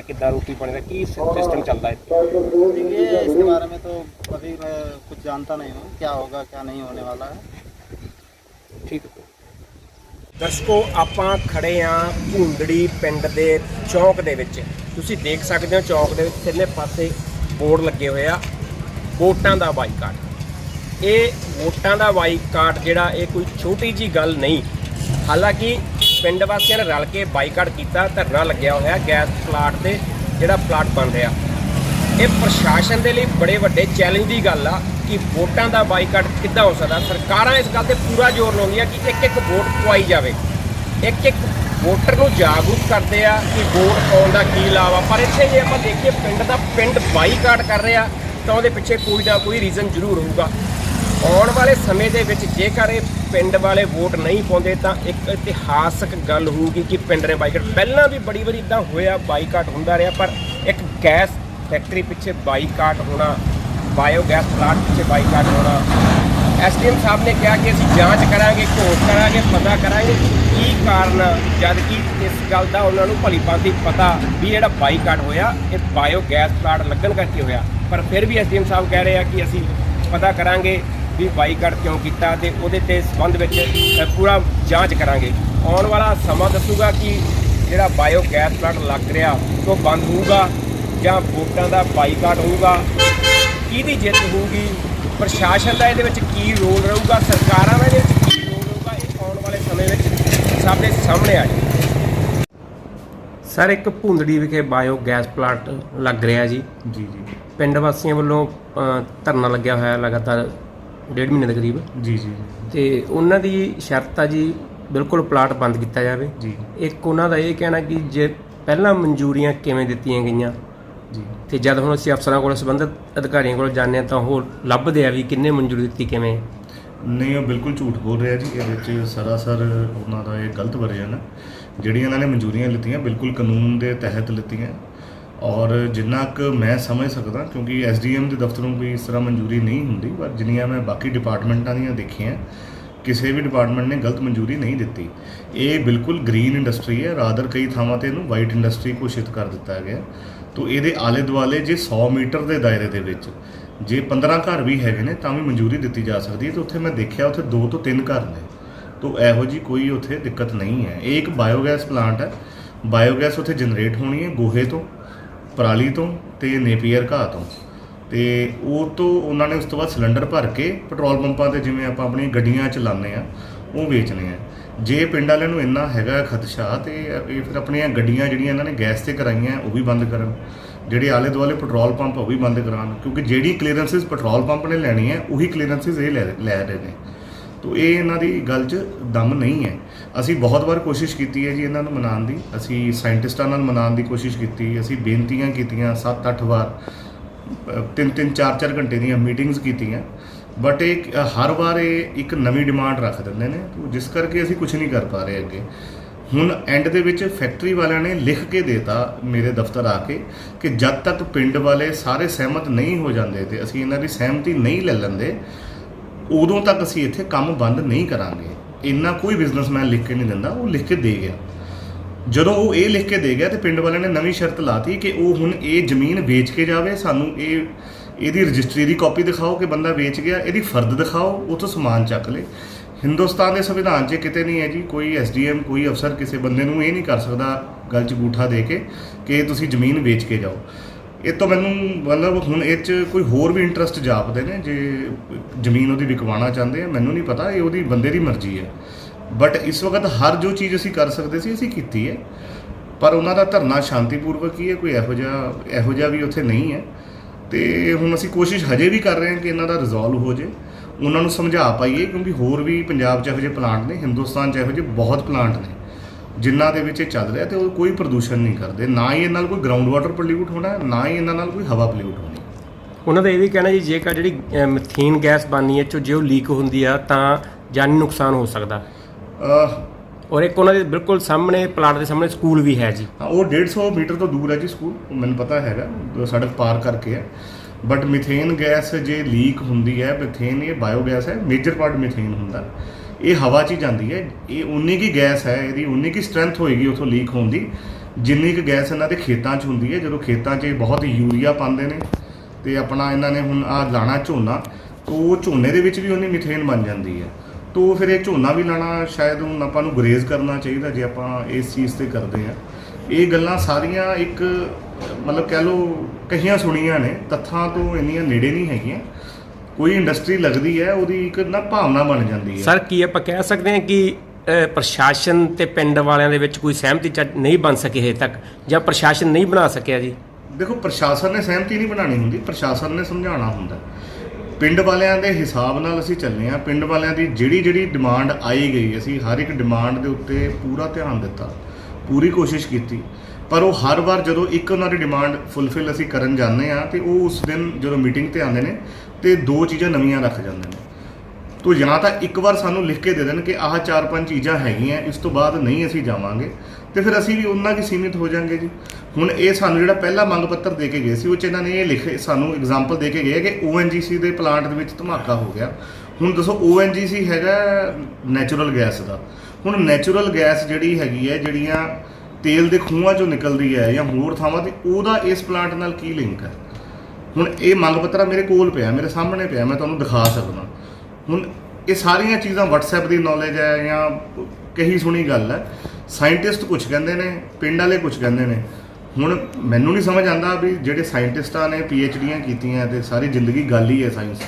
[SPEAKER 1] ਕਿੱਦਾਂ ਰੋਟੀ ਕੀ ਦਰਸ਼ਕੋ ਆਪਾਂ ਖੜੇ ਆ ਭੂੰਦੜੀ ਪਿੰਡ ਦੇ ਚੌਕ ਦੇ ਵਿੱਚ। ਤੁਸੀਂ ਦੇਖ ਸਕਦੇ ਹੋ ਚੌਕ ਦੇ ਵਿੱਚ ਤਿੰਨੇ ਪਾਸੇ ਬੋਰਡ ਲੱਗੇ ਹੋਏ ਆ ਵੋਟਾਂ ਦਾ ਬਾਈਕਾਟ ਇਹ ਵੋਟਾਂ ਦਾ ਬਾਈਕਾਟ ਜਿਹੜਾ ਇਹ ਕੋਈ ਛੋਟੀ ਜੀ ਗੱਲ ਨਹੀਂ। ਹਾਲਾਂਕਿ ਪਿੰਡ ਵਾਸੀਆਂ ਨੇ ਰਲ ਕੇ ਬਾਈਕਾਟ ਕੀਤਾ, ਧਰਨਾ ਲੱਗਿਆ ਹੋਇਆ ਗੈਸ ਪਲਾਟ ਤੇ, ਜਿਹੜਾ ਪਲਾਟ ਬਣ ਰਿਹਾ। ਇਹ ਪ੍ਰਸ਼ਾਸਨ ਦੇ ਲਈ ਬੜੇ ਵੱਡੇ ਚੈਲੰਜ ਦੀ ਗੱਲ ਆ ਕਿ ਵੋਟਾਂ ਦਾ ਬਾਈਕਾਟ ਕਿੱਦਾਂ ਹੋ ਸਕਦਾ। ਸਰਕਾਰਾਂ ਇਸ ਗੱਲ ਤੇ ਪੂਰਾ ਜ਼ੋਰ ਲਾਉਂਦੀਆਂ ਕਿ ਇੱਕ ਇੱਕ ਵੋਟ ਪਵਾਈ ਜਾਵੇ। ਇੱਕ ਇੱਕ ਵੋਟਰ ਨੂੰ ਜਾਗਰੂਕ ਕਰਦੇ ਆ ਕਿ ਵੋਟ ਪਾਉਣ ਦਾ ਕੀ ਲਾਭ ਆ। ਪਰ ਇੱਥੇ ਜੇ ਆਪਾਂ ਦੇਖੀਏ, ਪਿੰਡ ਦਾ ਪਿੰਡ ਬਾਈਕਾਟ ਕਰ ਰਿਹਾ, ਤਾਂ ਉਹਦੇ ਪਿੱਛੇ ਕੋਈ ਨਾ ਕੋਈ ਰੀਜ਼ਨ ਜ਼ਰੂਰ ਹੋਊਗਾ। ਆਉਣ ਵਾਲੇ ਸਮੇਂ ਦੇ ਵਿੱਚ ਜੇਕਰ ਇਹ ਪਿੰਡ ਵਾਲੇ ਵੋਟ ਨਹੀਂ ਪਾਉਂਦੇ ਤਾਂ ਇੱਕ ਇਤਿਹਾਸਕ ਗੱਲ ਹੋਊਗੀ ਕਿ ਪਿੰਡ ਨੇ ਬਾਈਕਾਟ ਪਹਿਲਾਂ ਵੀ ਬੜੀ ਵਾਰੀ ਇਦਾਂ ਹੋਇਆ ਬਾਈਕਾਟ ਹੁੰਦਾ ਰਿਹਾ ਪਰ ਇੱਕ ਗੈਸ ਫੈਕਟਰੀ ਪਿੱਛੇ ਬਾਈਕਾਟ ਹੋਣਾ ਬਾਇਓ ਗੈਸ ਪਲਾਂਟ ਪਿੱਛੇ ਬਾਈਕਾਟ ਹੋਣਾ। ਐਸਡੀਐਮ ਸਾਹਿਬ ਨੇ ਕਿਹਾ ਕਿ ਅਸੀਂ ਜਾਂਚ ਕਰਾਂਗੇ ਘੋਖ ਕਰਾਂਗੇ ਪਤਾ ਕਰਾਂਗੇ ਕੀ ਕਾਰਨ ਆ, ਜਦ ਕਿ ਇਸ ਗੱਲ ਦਾ ਉਹਨਾਂ ਨੂੰ ਭਲੀ ਭਾਂਤੀ ਪਤਾ ਵੀ ਜਿਹੜਾ ਬਾਈਕਾਟ ਹੋਇਆ ਇਹ ਬਾਇਓ ਗੈਸ ਪਲਾਂਟ ਲੱਗਣ ਕਰਕੇ ਹੋਇਆ। ਪਰ ਫਿਰ ਵੀ ਐਸਡੀਐਮ ਸਾਹਿਬ ਕਹਿ ਰਹੇ ਆ ਕਿ ਅਸੀਂ ਪਤਾ ਕਰਾਂਗੇ ਵੀ ਬਾਈਕਾਟ ਕਿਉਂ ਕੀਤਾ ਤੇ ਉਹਦੇ ਤੇ ਸੰਬੰਧ ਵਿੱਚ ਪੂਰਾ ਜਾਂਚ ਕਰਾਂਗੇ। ਆਉਣ ਵਾਲਾ ਸਮਾਂ ਦੱਸੂਗਾ ਕਿ ਜਿਹੜਾ ਬਾਇਓਗੈਸ ਪਲਾਂਟ ਲੱਗ ਰਿਹਾ ਉਹ ਬੰਦ ਹੋਊਗਾ ਜਾਂ ਵੋਟਾਂ ਦਾ ਬਾਈਕਾਟ ਹੋਊਗਾ। ਕਿਹਦੀ ਜਿੱਤ ਹੋਊਗੀ? ਪ੍ਰਸ਼ਾਸਨ ਦਾ ਇਹਦੇ ਵਿੱਚ ਕੀ ਰੋਲ ਰਹੂਗਾ? ਸਰਕਾਰਾਂ ਦਾ ਇਹਦੇ ਵਿੱਚ ਕੀ ਰੋਲ ਰਹੂਗਾ? ਇਹ ਆਉਣ ਵਾਲੇ ਸਮੇਂ ਵਿੱਚ ਦੇ ਸਾਹਮਣੇ ਆ ਜਾਏ ਸਰ ਇੱਕ ਭੁੰਦੜੀ ਵਿਖੇ ਬਾਇਓ ਗੈਸ ਪਲਾਂਟ ਲੱਗ ਰਿਹਾ ਜੀ।
[SPEAKER 8] ਜੀ ਜੀ।
[SPEAKER 1] ਪਿੰਡ ਵਾਸੀਆਂ ਵੱਲੋਂ ਧਰਨਾ ਲੱਗਿਆ ਹੋਇਆ ਲਗਾਤਾਰ ਡੇਢ ਮਹੀਨੇ ਦੇ ਕਰੀਬ।
[SPEAKER 8] ਜੀ ਜੀ
[SPEAKER 1] ਤੇ ਉਹਨਾਂ ਦੀ ਸ਼ਰਤ ਆ ਜੀ ਬਿਲਕੁਲ ਪਲਾਟ ਬੰਦ ਕੀਤਾ ਜਾਵੇ।
[SPEAKER 8] ਜੀ।
[SPEAKER 1] ਇੱਕ ਉਹਨਾਂ ਦਾ ਇਹ ਕਹਿਣਾ ਕਿ ਜੇ ਪਹਿਲਾਂ ਮਨਜ਼ੂਰੀਆਂ ਕਿਵੇਂ ਦਿੱਤੀਆਂ ਗਈਆਂ?
[SPEAKER 8] ਜੀ।
[SPEAKER 1] ਤੇ ਜਦ ਹੁਣ ਅਸੀਂ ਅਫਸਰਾਂ ਕੋਲ ਸੰਬੰਧਿਤ ਅਧਿਕਾਰੀਆਂ ਕੋਲ ਜਾਂਦੇ ਹਾਂ ਤਾਂ ਉਹ ਲੱਭਦੇ ਆ ਵੀ ਕਿੰਨੇ ਮਨਜ਼ੂਰੀ ਦਿੱਤੀ ਕਿਵੇਂ?
[SPEAKER 8] ਨਹੀਂ ਉਹ ਬਿਲਕੁਲ ਝੂਠ ਬੋਲ ਰਿਹਾ ਜੀ। ਇਹਦੇ ਵਿੱਚ ਸਰਾਸਰ ਉਹਨਾਂ ਦਾ ਇਹ ਗਲਤ ਵਰਜਨ ਹੈ ਜਿਹੜੀਆਂ ਇਹਨਾਂ ਨੇ ਮਨਜ਼ੂਰੀਆਂ ਲਿੱਤੀਆਂ ਬਿਲਕੁਲ ਕਾਨੂੰਨ ਦੇ ਤਹਿਤ ਲਿੱਤੀਆਂ ਔਰ ਜਿੰਨਾ ਕੁ ਮੈਂ ਸਮਝ ਸਕਦਾ, ਕਿਉਂਕਿ ਐਸਡੀਐਮ ਦੇ ਦਫ਼ਤਰੋਂ ਕੋਈ ਇਸ ਤਰ੍ਹਾਂ ਮਨਜ਼ੂਰੀ ਨਹੀਂ ਹੁੰਦੀ, ਪਰ ਜਿੰਨੀਆਂ ਮੈਂ ਬਾਕੀ ਡਿਪਾਰਟਮੈਂਟਾਂ ਦੀਆਂ ਦੇਖੀਆਂ, ਕਿਸੇ ਵੀ ਡਿਪਾਰਟਮੈਂਟ ਨੇ ਗਲਤ ਮਨਜ਼ੂਰੀ ਨਹੀਂ ਦਿੱਤੀ। ਇਹ ਬਿਲਕੁਲ ਗ੍ਰੀਨ ਇੰਡਸਟਰੀ ਹੈ ਰਾਦਰ ਕਈ ਥਾਵਾਂ ਤੇ ਇਹਨੂੰ ਵਾਈਟ ਇੰਡਸਟਰੀ ਘੋਸ਼ਿਤ ਕਰ ਦਿੱਤਾ ਗਿਆ। ਤੋ ਇਹਦੇ ਆਲੇ ਦੁਆਲੇ ਜੇ 100 ਮੀਟਰ ਦੇ ਦਾਇਰੇ ਦੇ ਵਿੱਚ ਜੇ 15 ਘਰ ਵੀ ਹੈਗੇ ਨੇ, ਤਾਂ ਵੀ ਮਨਜ਼ੂਰੀ ਦਿੱਤੀ ਜਾ ਸਕਦੀ ਹੈ। ਤੇ ਉੱਥੇ ਮੈਂ ਦੇਖਿਆ, ਉੱਥੇ 2 ਤੋਂ 3 ਘਰ ਨੇ। ਤੋ ਇਹੋ ਜੀ ਕੋਈ ਉੱਥੇ ਦਿੱਕਤ ਨਹੀਂ ਹੈ। ਇਹ ਇੱਕ ਬਾਇਓਗੈਸ ਪਲਾਂਟ ਹੈ। ਬਾਇਓਗੈਸ ਉੱਥੇ ਜਨਰੇਟ ਹੋਣੀ ਹੈ ਗੋਹੇ ਤੋਂ। ਪਰਾਲੀ ਤੋਂ ਤੇ ਨੇਪੀਅਰ ਘਾਹ ਤੋਂ। ਤੇ ਉਹ ਤੋਂ ਉਹਨਾਂ ਨੇ ਉਸ ਤੋਂ ਬਾਅਦ ਸਿਲੰਡਰ ਭਰ ਕੇ ਪੈਟਰੋਲ ਪੰਪਾਂ ਤੇ ਜਿਵੇਂ ਆਪਾਂ ਆਪਣੀ ਗੱਡੀਆਂ ਚਲਾਉਂਦੇ ਆ ਉਹ ਵੇਚਣੇ ਆ। ਜੇ ਪਿੰਡ ਵਾਲਿਆਂ ਨੂੰ ਇੰਨਾ ਹੈਗਾ ਖਦਸ਼ਾ ਤੇ ਇਹ ਫਿਰ ਆਪਣੀਆਂ ਗੱਡੀਆਂ ਜਿਹੜੀਆਂ ਇਹਨਾਂ ਨੇ ਗੈਸ ਤੇ ਕਰਾਈਆਂ, ਉਹ ਵੀ ਬੰਦ ਕਰਨ। ਜਿਹੜੇ ਆਲੇ ਦੁਆਲੇ ਪੈਟਰੋਲ ਪੰਪ ਉਹ ਵੀ ਬੰਦ ਕਰਾਉਣ। ਕਿਉਂਕਿ ਜਿਹੜੀ ਕਲੀਅਰੈਂਸਸ ਪੈਟਰੋਲ ਪੰਪ ਨੇ ਲੈਣੀ ਹੈ, ਉਹੀ ਕਲੀਅਰੈਂਸਸ ਇਹ ਲੈ ਲੈ ਰਹੇ ਨੇ। ਤੋ ਇਹ ਇਹਨਾਂ ਦੀ ਗੱਲ 'ਚ ਦਮ ਨਹੀਂ ਹੈ। ਅਸੀਂ ਬਹੁਤ ਵਾਰ ਕੋਸ਼ਿਸ਼ ਕੀਤੀ ਹੈ ਜੀ ਇਹਨਾਂ ਨੂੰ ਮਨਾਉਣ ਦੀ। ਅਸੀਂ ਸਾਇੰਟਿਸਟਾਂ ਨਾਲ ਮਨਾਉਣ ਦੀ ਕੋਸ਼ਿਸ਼ ਕੀਤੀ। ਅਸੀਂ ਬੇਨਤੀਆਂ ਕੀਤੀਆਂ 7-8 ਵਾਰ ਤਿੰਨ ਤਿੰਨ ਚਾਰ ਚਾਰ ਘੰਟੇ ਦੀਆਂ ਮੀਟਿੰਗਸ ਕੀਤੀਆਂ। ਬਟ ਇਹ ਹਰ ਵਾਰ ਇਹ ਇੱਕ ਨਵੀਂ ਡਿਮਾਂਡ ਰੱਖ ਦਿੰਦੇ ਨੇ। ਜਿਸ ਕਰਕੇ ਅਸੀਂ ਕੁਝ ਨਹੀਂ ਕਰ ਪਾ ਰਹੇ ਅੱਗੇ। ਹੁਣ ਐਂਡ ਦੇ ਵਿੱਚ ਫੈਕਟਰੀ ਵਾਲਿਆਂ ਨੇ ਲਿਖ ਕੇ ਦੇਤਾ ਮੇਰੇ ਦਫ਼ਤਰ ਆ ਕੇ ਕਿ ਜਦ ਤੱਕ ਪਿੰਡ ਵਾਲੇ ਸਾਰੇ ਸਹਿਮਤ ਨਹੀਂ ਹੋ ਜਾਂਦੇ ਤੇ ਅਸੀਂ ਇਹਨਾਂ ਦੀ ਸਹਿਮਤੀ ਨਹੀਂ ਲੈ ਲੈਂਦੇ ਉਦੋਂ ਤੱਕ ਅਸੀਂ ਇੱਥੇ ਕੰਮ ਬੰਦ ਨਹੀਂ ਕਰਾਂਗੇ। ਇੰਨਾ ਕੋਈ ਬਿਜ਼ਨਸਮੈਨ ਲਿਖ ਕੇ ਨਹੀਂ ਦਿੰਦਾ, ਉਹ ਲਿਖ ਕੇ ਦੇ ਗਿਆ। ਜਦੋਂ ਉਹ ਇਹ ਲਿਖ ਕੇ ਦੇ ਗਿਆ ਤੇ ਪਿੰਡ ਵਾਲਿਆਂ ਨੇ ਨਵੀਂ ਸ਼ਰਤ ਲਾਤੀ ਕਿ ਉਹ ਹੁਣ ਇਹ ਜ਼ਮੀਨ ਵੇਚ ਕੇ ਜਾਵੇ, ਸਾਨੂੰ ਇਹ, ਇਹਦੀ ਰਜਿਸਟਰੀ ਦੀ ਕਾਪੀ ਦਿਖਾਓ ਕਿ ਬੰਦਾ ਵੇਚ ਗਿਆ, ਇਹਦੀ ਫਰਦ ਦਿਖਾਓ ਉਥੋਂ ਸਮਾਨ ਚੱਕ ਲੇ। ਹਿੰਦੁਸਤਾਨ ਦੇ ਸੰਵਿਧਾਨ 'ਚ ਕਿਤੇ ਨਹੀਂ ਹੈ ਜੀ, ਕੋਈ ਐਸਡੀਐਮ ਕੋਈ ਅਫਸਰ ਕਿਸੇ ਬੰਦੇ ਨੂੰ ਇਹ ਨਹੀਂ ਕਰ ਸਕਦਾ, ਗੱਲ 'ਚ ਗੂਠਾ ਦੇ ਕੇ ਕਿ ਤੁਸੀਂ ਜ਼ਮੀਨ ਵੇਚ ਕੇ ਜਾਓ। ਇਹ ਤੋਂ ਮੈਨੂੰ ਮਤਲਬ ਹੁਣ ਇਹ 'ਚ ਕੋਈ ਹੋਰ ਵੀ ਇੰਟਰਸਟ ਜਾਪਦੇ ਨੇ, ਜੇ ਜ਼ਮੀਨ ਉਹਦੀ ਵਿਕਵਾਉਣਾ ਚਾਹੁੰਦੇ ਆ, ਮੈਨੂੰ ਨਹੀਂ ਪਤਾ, ਇਹ ਉਹਦੀ ਬੰਦੇ ਦੀ ਮਰਜ਼ੀ ਹੈ। ਬਟ ਇਸ ਵਕਤ ਹਰ ਜੋ ਚੀਜ਼ ਅਸੀਂ ਕਰ ਸਕਦੇ ਸੀ, ਅਸੀਂ ਕੀਤੀ ਹੈ। ਪਰ ਉਹਨਾਂ ਦਾ ਧਰਨਾ ਸ਼ਾਂਤੀਪੂਰਵਕ ਹੀ ਹੈ, ਕੋਈ ਇਹੋ ਜਿਹਾ ਇਹੋ ਜਿਹਾ ਵੀ ਉੱਥੇ ਨਹੀਂ ਹੈ। ਤੇ ਹੁਣ ਅਸੀਂ ਕੋਸ਼ਿਸ਼ ਹਜੇ ਵੀ ਕਰ ਰਹੇ ਹਾਂ ਕਿ ਇਹਨਾਂ ਦਾ ਰਿਜ਼ੋਲਵ ਹੋ ਜੇ। ਉਹਨਾਂ ਨੂੰ ਸਮਝਾ ਪਾਈਏ, ਕਿਉਂਕਿ ਹੋਰ ਵੀ ਪੰਜਾਬ 'ਚ ਇਹੋ ਜਿਹੇ ਪਲਾਂਟ ਨੇ, ਹਿੰਦੁਸਤਾਨ 'ਚ ਇਹੋ ਜਿਹੇ ਬਹੁਤ ਪਲਾਂਟ ਨੇ। ਜਿਨ੍ਹਾਂ ਦੇ ਵਿੱਚ ਇਹ ਚੱਲ ਰਿਹਾ ਤੇ ਉਹ ਕੋਈ ਪ੍ਰਦੂਸ਼ਣ ਨਹੀਂ ਕਰਦੇ ਨਾ ਹੀ ਇਹਨਾਂ ਨਾਲ ਕੋਈ ਗਰਾਊਂਡ ਵਾਟਰ ਪੋਲਿਊਟ ਹੋਣਾ ਨਾ ਹੀ ਇਹਨਾਂ ਨਾਲ ਕੋਈ ਹਵਾ ਪੋਲਿਊਟ ਹੋਣੀ।
[SPEAKER 1] ਉਹਨਾਂ ਦਾ ਇਹ ਵੀ ਕਹਿਣਾ ਜੀ ਜੇਕਰ ਜਿਹੜੀ ਮੀਥੇਨ ਗੈਸ ਬਣਨੀ ਹੈ ਚੋ ਜੇ ਉਹ ਲੀਕ ਹੁੰਦੀ ਆ ਤਾਂ ਜਾਨੀ ਨੁਕਸਾਨ ਹੋ ਸਕਦਾ। ਔਰ ਇੱਕ ਉਹਨਾਂ ਦੇ ਬਿਲਕੁਲ ਸਾਹਮਣੇ ਪਲਾਟ ਦੇ ਸਾਹਮਣੇ ਸਕੂਲ ਵੀ ਹੈ ਜੀ।
[SPEAKER 8] ਹਾਂ ਉਹ 150 ਮੀਟਰ ਤੋਂ ਦੂਰ ਹੈ ਜੀ ਸਕੂਲ ਮੈਨੂੰ ਪਤਾ ਹੈਗਾ ਸੜਕ ਪਾਰ ਕਰਕੇ ਹੈ। ਬਟ ਮਿਥੇਨ ਗੈਸ ਜੇ ਲੀਕ ਹੁੰਦੀ ਹੈ ਮਿਥੇਨ ਇਹ ਬਾਇਓਗੈਸ ਹੈ ਮੇਜਰ ਪਾਰਟ ਮਿਥੇਨ ਹੁੰਦਾ। ਇਹ ਹਵਾ 'ਚ ਹੀ ਜਾਂਦੀ ਹੈ। ਇਹ ਉਨੀ ਕੀ ਗੈਸ ਹੈ, ਇਹਦੀ ਉਨੀ ਕੀ ਸਟਰੈਂਥ ਹੋਏਗੀ ਉਥੋਂ ਲੀਕ ਹੋਣ ਦੀ। ਜਿੰਨੀ ਕੁ ਗੈਸ ਇਹਨਾਂ ਦੇ ਖੇਤਾਂ 'ਚ ਹੁੰਦੀ ਹੈ, ਜਦੋਂ ਖੇਤਾਂ 'ਚ ਬਹੁਤ ਯੂਰੀਆ ਪਾਉਂਦੇ ਨੇ ਤੇ ਆਪਣਾ ਇਹਨਾਂ ਨੇ ਹੁਣ ਆ ਲਾਣਾ ਝੋਨਾ, ਤਾਂ ਉਹ ਝੋਨੇ ਦੇ ਵਿੱਚ ਵੀ ਉਹਨੀ ਮਿਥੇਨ ਬਣ ਜਾਂਦੀ ਹੈ। ਤੋ ਫਿਰ ਇਹ ਝੋਨਾ ਵੀ ਲਾਣਾ, ਸ਼ਾਇਦ ਹੁਣ ਆਪਾਂ ਨੂੰ ਗਰੇਜ਼ ਕਰਨਾ ਚਾਹੀਦਾ ਜੇ ਆਪਾਂ ਇਸ ਚੀਜ਼ ਤੇ ਕਰਦੇ ਆ ਇਹ ਗੱਲਾਂ ਸਾਰੀਆਂ ਇੱਕ, ਮਤਲਬ ਕਹਿ ਲਓ ਕਹੀਆਂ ਸੁਣੀਆਂ ਨੇ, ਤੱਥਾਂ ਤੋਂ ਇੰਨੀਆਂ ਨੇੜੇ ਨਹੀਂ ਹੈਗੀਆਂ। ਕੋਈ ਇੰਡਸਟਰੀ ਲੱਗਦੀ ਹੈ ਉਹਦੀ ਇੱਕ ਨਾ ਭਾਵਨਾ ਬਣ ਜਾਂਦੀ ਹੈ।
[SPEAKER 1] ਸਰ ਕੀ ਆਪਾਂ ਕਹਿ ਸਕਦੇ ਹਾਂ ਕਿ ਪ੍ਰਸ਼ਾਸਨ ਤੇ ਪਿੰਡ ਵਾਲਿਆਂ ਦੇ ਵਿੱਚ ਕੋਈ ਸਹਿਮਤੀ ਨਹੀਂ ਬਣ ਸਕੀ ਹਜੇ ਤੱਕ? ਜਾਂ ਪ੍ਰਸ਼ਾਸਨ ਨਹੀਂ ਬਣਾ ਸਕਿਆ ਜੀ?
[SPEAKER 8] ਦੇਖੋ ਪ੍ਰਸ਼ਾਸਨ ਨੇ ਸਹਿਮਤੀ ਨਹੀਂ ਬਣਾਉਣੀ ਹੁੰਦੀ ਪ੍ਰਸ਼ਾਸਨ ਨੇ ਸਮਝਾਉਣਾ ਹੁੰਦਾ। ਪਿੰਡ ਵਾਲਿਆਂ ਦੇ ਹਿਸਾਬ ਨਾਲ ਅਸੀਂ ਚੱਲਦੇ ਹਾਂ ਪਿੰਡ ਵਾਲਿਆਂ ਦੀ ਜਿਹੜੀ ਜਿਹੜੀ ਡਿਮਾਂਡ ਆਈ ਗਈ ਅਸੀਂ ਹਰ ਇੱਕ ਡਿਮਾਂਡ ਦੇ ਉੱਤੇ ਪੂਰਾ ਧਿਆਨ ਦਿੱਤਾ ਪੂਰੀ ਕੋਸ਼ਿਸ਼ ਕੀਤੀ। ਪਰ ਉਹ ਹਰ ਵਾਰ ਜਦੋਂ ਇੱਕ ਉਹਨਾਂ ਦੀ ਡਿਮਾਂਡ ਫੁੱਲਫਿਲ ਅਸੀਂ ਕਰਨ ਜਾਂਦੇ ਆ ਤੇ ਉਹ ਉਸ ਦਿਨ ਜਦੋਂ ਮੀਟਿੰਗ ਤੇ ਆਉਂਦੇ ਨੇ ਤੇ ਦੋ ਚੀਜ਼ਾਂ ਨਵੀਆਂ ਰੱਖ ਜਾਂਦੇ ਨੇ। ਤੋ ਜਾਂ ਤਾਂ ਇੱਕ ਵਾਰ ਸਾਨੂੰ ਲਿਖ ਕੇ ਦੇ ਦੇਣ ਕਿ ਆਹ ਚਾਰ ਪੰਜ ਚੀਜ਼ਾਂ ਹੈਗੀਆਂ, ਇਸ ਤੋਂ ਬਾਅਦ ਨਹੀਂ ਅਸੀਂ ਜਾਵਾਂਗੇ, ਤੇ ਫਿਰ ਅਸੀਂ ਵੀ ਉਹਨਾਂ ਕੀ ਸੀਮਿਤ ਹੋ ਜਾਾਂਗੇ ਜੀ। ਹੁਣ ਇਹ ਸਾਨੂੰ ਜਿਹੜਾ ਪਹਿਲਾ ਮੰਗ ਪੱਤਰ ਦੇ ਕੇ ਗਏ ਸੀ, ਉਹ ਚ ਇਹਨਾਂ ਨੇ ਇਹ ਲਿਖੇ, ਸਾਨੂੰ ਐਗਜ਼ਾਮਪਲ ਦੇ ਕੇ ਗਏ ਕਿ ONGC ਦੇ ਪਲਾਂਟ ਦੇ ਵਿੱਚ ਧਮਾਕਾ ਹੋ ਗਿਆ। ਹੁਣ ਦੱਸੋ ONGC ਹੈਗਾ ਨੈਚੁਰਲ ਗੈਸ ਦਾ। ਹੁਣ ਨੈਚੁਰਲ ਗੈਸ ਜਿਹੜੀ ਹੈਗੀ ਹੈ, ਜਿਹੜੀਆਂ ਤੇਲ ਦੇ ਖੂਹਾਂ ਚੋਂ ਨਿਕਲਦੀ ਹੈ ਜਾਂ ਹੋਰ ਥਾਵਾਂ ਤੇ, ਉਹਦਾ ਇਸ ਪਲਾਂਟ ਨਾਲ ਕੀ ਲਿੰਕ ਹੈ? ਹੁਣ ਇਹ ਮੰਗ ਪੱਤਰ ਮੇਰੇ ਕੋਲ ਪਿਆ, ਮੇਰੇ ਸਾਹਮਣੇ ਪਿਆ, ਮੈਂ ਤੁਹਾਨੂੰ ਦਿਖਾ ਸਕਦਾ। ਹੁਣ ਇਹ ਸਾਰੀਆਂ ਚੀਜ਼ਾਂ WhatsApp ਦੀ ਨੌਲੇਜ ਹੈ ਜਾਂ ਕਹੀ ਸੁਣੀ ਗੱਲ ਹੈ। ਸਾਇੰਟਿਸਟ ਕੁਝ ਕਹਿੰਦੇ ਨੇ, ਪਿੰਡ ਵਾਲੇ ਕੁਝ ਕਹਿੰਦੇ ਨੇ। ਹੁਣ ਮੈਨੂੰ ਨਹੀਂ ਸਮਝ ਆਉਂਦਾ ਵੀ ਜਿਹੜੇ ਸਾਇੰਟਿਸਟਾਂ ਨੇ ਡੀਆਂ ਕੀਤੀਆਂ ਤੇ ਸਾਰੀ ਜ਼ਿੰਦਗੀ ਗੱਲ ਹੀ ਹੈ ਸਾਇੰਸ 'ਚ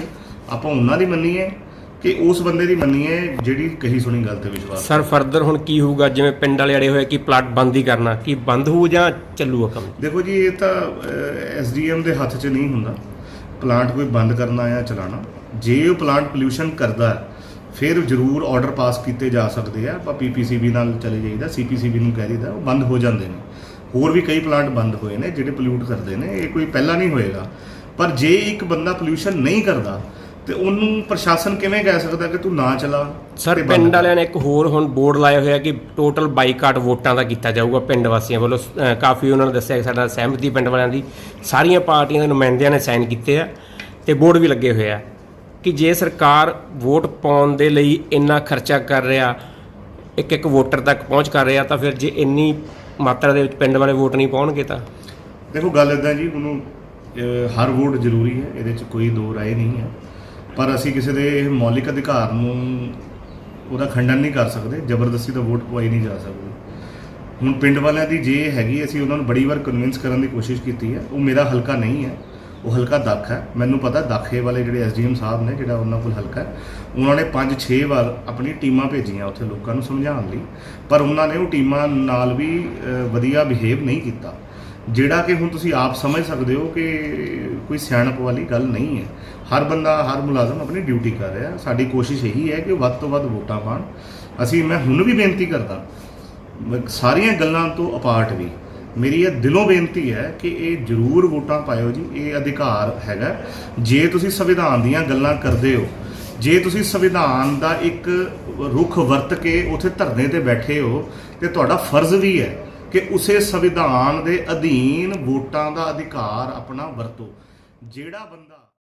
[SPEAKER 8] ਆਪਾਂ ਉਹਨਾਂ ਦੀ ਮੰਨੀਏ। ਕਿ ਉਸ ਬੰਦੇ ਦੀ ਮੰਨੀਏ ਜਿਹੜੀ ਕਹੀ ਸੁਣੀ ਗੱਲ ਤੇ ਵਿਸ਼ਵਾਸ
[SPEAKER 1] ਸਰ ਫਰਦਰ ਹੁਣ ਕੀ ਹੋਊਗਾ? ਜਿਵੇਂ ਪਿੰਡ ਵਾਲੇ ਅੜੇ ਹੋਏ ਕਿ ਪਲਾਟ ਬੰਦ ਹੀ ਕਰਨਾ? ਕੀ ਬੰਦ ਹੋਊ ਜਾਂ ਚੱਲੂਗਾ ਕੰਮ?
[SPEAKER 8] ਦੇਖੋ ਜੀ ਇਹ ਤਾਂ ਐਸਡੀਐਮ ਦੇ ਹੱਥ 'ਚ ਨਹੀਂ ਹੁੰਦਾ। ਪਲਾਂਟ ਕੋਈ ਬੰਦ ਕਰਨਾ ਜਾਂ ਚਲਾਉਣਾ। ਜੇ ਉਹ ਪਲਾਂਟ ਪੋਲਿਊਸ਼ਨ ਕਰਦਾ ਹੈ, ਫਿਰ ਜ਼ਰੂਰ ਆਰਡਰ ਪਾਸ ਕੀਤੇ ਜਾ ਸਕਦੇ ਆ। ਆਪਾਂ ਪੀਪੀਸੀਬੀ ਨਾਲ ਚਲੇ ਜਾਈਦਾ ਸੀਪੀਸੀਬੀ ਨੂੰ ਕਹਿ ਦਈਦਾ ਉਹ ਬੰਦ ਹੋ ਜਾਂਦੇ ਨੇ। ਹੋਰ ਵੀ ਕਈ ਪਲਾਂਟ ਬੰਦ ਹੋਏ ਨੇ ਜਿਹੜੇ ਪੋਲਿਊਟ ਕਰਦੇ ਨੇ। ਇਹ ਕੋਈ ਪਹਿਲਾਂ ਨਹੀਂ ਹੋਏਗਾ। ਪਰ ਜੇ ਇੱਕ ਬੰਦਾ ਪੋਲਿਊਸ਼ਨ ਨਹੀਂ ਕਰਦਾ ਤੇ ਉਹਨੂੰ ਪ੍ਰਸ਼ਾਸਨ ਕਿਵੇਂ ਕਹਿ ਸਕਦਾ ਕਿ ਤੂੰ ਨਾ ਚਲਾ
[SPEAKER 1] ਸਰ
[SPEAKER 8] ਤੇ ਬੰਦ
[SPEAKER 1] ਪਿੰਡ
[SPEAKER 8] ਕਰ।
[SPEAKER 1] ਵਾਲਿਆਂ ਨੇ ਇੱਕ ਹੋਰ ਹੁਣ ਬੋਰਡ ਲਾਇਆ ਹੋਇਆ ਕਿ ਟੋਟਲ ਬਾਈਕਾਟ ਵੋਟਾਂ ਦਾ ਕੀਤਾ ਜਾਊਗਾ ਪਿੰਡ ਵਾਸੀਆਂ ਵੱਲੋਂ। ਕਾਫੀ ਉਹਨਾਂ ਨੇ ਦੱਸਿਆ ਕਿ ਸਾਡਾ ਸਹਿਮਤੀ ਪਿੰਡ ਵਾਲਿਆਂ ਦੀ। ਸਾਰੀਆਂ ਪਾਰਟੀਆਂ ਦੇ ਨੁਮਾਇੰਦਿਆਂ ਨੇ ਸਾਈਨ ਕੀਤੇ ਆ ਤੇ ਬੋਰਡ ਵੀ ਲੱਗੇ ਹੋਏ ਆ ਕਿ ਜੇ ਸਰਕਾਰ ਵੋਟ ਪਾਉਣ ਦੇ ਲਈ ਇੰਨਾ ਖਰਚਾ ਕਰ ਰਿਹਾ ਇੱਕ ਇੱਕ ਵੋਟਰ ਤੱਕ ਪਹੁੰਚ ਕਰ ਰਿਹਾ ਤਾਂ ਫਿਰ ਜੇ ਇੰਨੀ ਮਾਤਰਾ ਦੇ ਵਿੱਚ ਪਿੰਡ ਵਾਲੇ ਵੋਟ ਨਹੀਂ ਪਾਉਣਗੇ ਤਾਂ?
[SPEAKER 8] ਦੇਖੋ ਗੱਲ ਇਦਾਂ ਜੀ ਉਹਨੂੰ ਅਹ, ਹਰ ਵੋਟ ਜ਼ਰੂਰੀ ਹੈ ਇਹਦੇ 'ਚ ਕੋਈ ਦੋ ਰਾਏ ਨਹੀਂ ਹੈ। ਪਰ ਅਸੀਂ ਕਿਸੇ ਦੇ ਮੌਲਿਕ ਅਧਿਕਾਰ ਨੂੰ ਉਹਦਾ ਖੰਡਨ ਨਹੀਂ ਕਰ ਸਕਦੇ, ਜ਼ਬਰਦਸਤੀ ਤਾਂ ਵੋਟ ਪਵਾਈ ਨਹੀਂ ਜਾ ਸਕਦੀ। ਹੁਣ ਪਿੰਡ ਵਾਲਿਆਂ ਦੀ ਜੇ ਹੈਗੀ, ਅਸੀਂ ਉਹਨਾਂ ਨੂੰ ਬੜੀ ਵਾਰ ਕਨਵਿੰਸ ਕਰਨ ਦੀ ਕੋਸ਼ਿਸ਼ ਕੀਤੀ ਹੈ। ਉਹ ਮੇਰਾ ਹਲਕਾ ਨਹੀਂ ਹੈ, ਉਹ ਹਲਕਾ ਦਾਖ ਹੈ। ਮੈਨੂੰ ਪਤਾ ਦਾਖੇ ਵਾਲੇ ਜਿਹੜੇ ਐਸਡੀਐਮ ਸਾਹਿਬ ਨੇ, ਜਿਹੜਾ ਉਹਨਾਂ ਕੋਲ ਹਲਕਾ ਹੈ, ਉਹਨਾਂ ਨੇ 5-6 ਵਾਰ ਆਪਣੀ ਟੀਮਾਂ ਭੇਜੀਆਂ ਉੱਥੇ ਲੋਕਾਂ ਨੂੰ ਸਮਝਾਉਣ ਲਈ। ਪਰ ਉਹਨਾਂ ਨੇ ਉਹ ਟੀਮਾਂ ਨਾਲ ਵੀ ਵਧੀਆ ਬਿਹੇਵ ਨਹੀਂ ਕੀਤਾ। ਜਿਹੜਾ ਕਿ ਹੁਣ ਤੁਸੀਂ ਆਪ ਸਮਝ ਸਕਦੇ ਹੋ ਕਿ ਕੋਈ ਸਿਆਣਪ ਵਾਲੀ ਗੱਲ ਨਹੀਂ ਹੈ। ਹਰ ਬੰਦਾ, ਹਰ ਮੁਲਾਜ਼ਮ ਆਪਣੀ ਡਿਊਟੀ ਕਰ ਰਿਹਾ। ਸਾਡੀ ਕੋਸ਼ਿਸ਼ ਇਹੀ ਹੈ ਕਿ ਵੱਧ ਤੋਂ ਵੱਧ ਵੋਟਾਂ ਪਾਣ। ਅਸੀਂ, ਮੈਂ ਹੁਣ ਵੀ ਬੇਨਤੀ ਕਰਦਾ ਸਾਰੀਆਂ ਗੱਲਾਂ ਤੋਂ ਅਪਾਰਟ ਵੀ, ਮੇਰੀ ਇਹ ਦਿਲੋਂ ਬੇਨਤੀ ਹੈ ਕਿ ਇਹ ਜ਼ਰੂਰ ਵੋਟਾਂ ਪਾਇਓ ਜੀ, ਇਹ ਅਧਿਕਾਰ ਹੈਗਾ। ਜੇ ਤੁਸੀਂ ਸੰਵਿਧਾਨ ਦੀਆਂ ਗੱਲਾਂ ਕਰਦੇ ਹੋ, ਜੇ ਤੁਸੀਂ ਸੰਵਿਧਾਨ ਦਾ ਇੱਕ ਰੁਖ ਵਰਤ ਕੇ ਉਥੇ ਧਰਨੇ ਤੇ ਬੈਠੇ ਹੋ, ਤੇ ਤੁਹਾਡਾ ਫਰਜ਼ ਵੀ ਹੈ ਕਿ ਉਸੇ ਸੰਵਿਧਾਨ ਦੇ ਅਧੀਨ ਵੋਟਾਂ ਦਾ ਅਧਿਕਾਰ ਆਪਣਾ ਵਰਤੋ। ਜਿਹੜਾ ਬੰਦਾ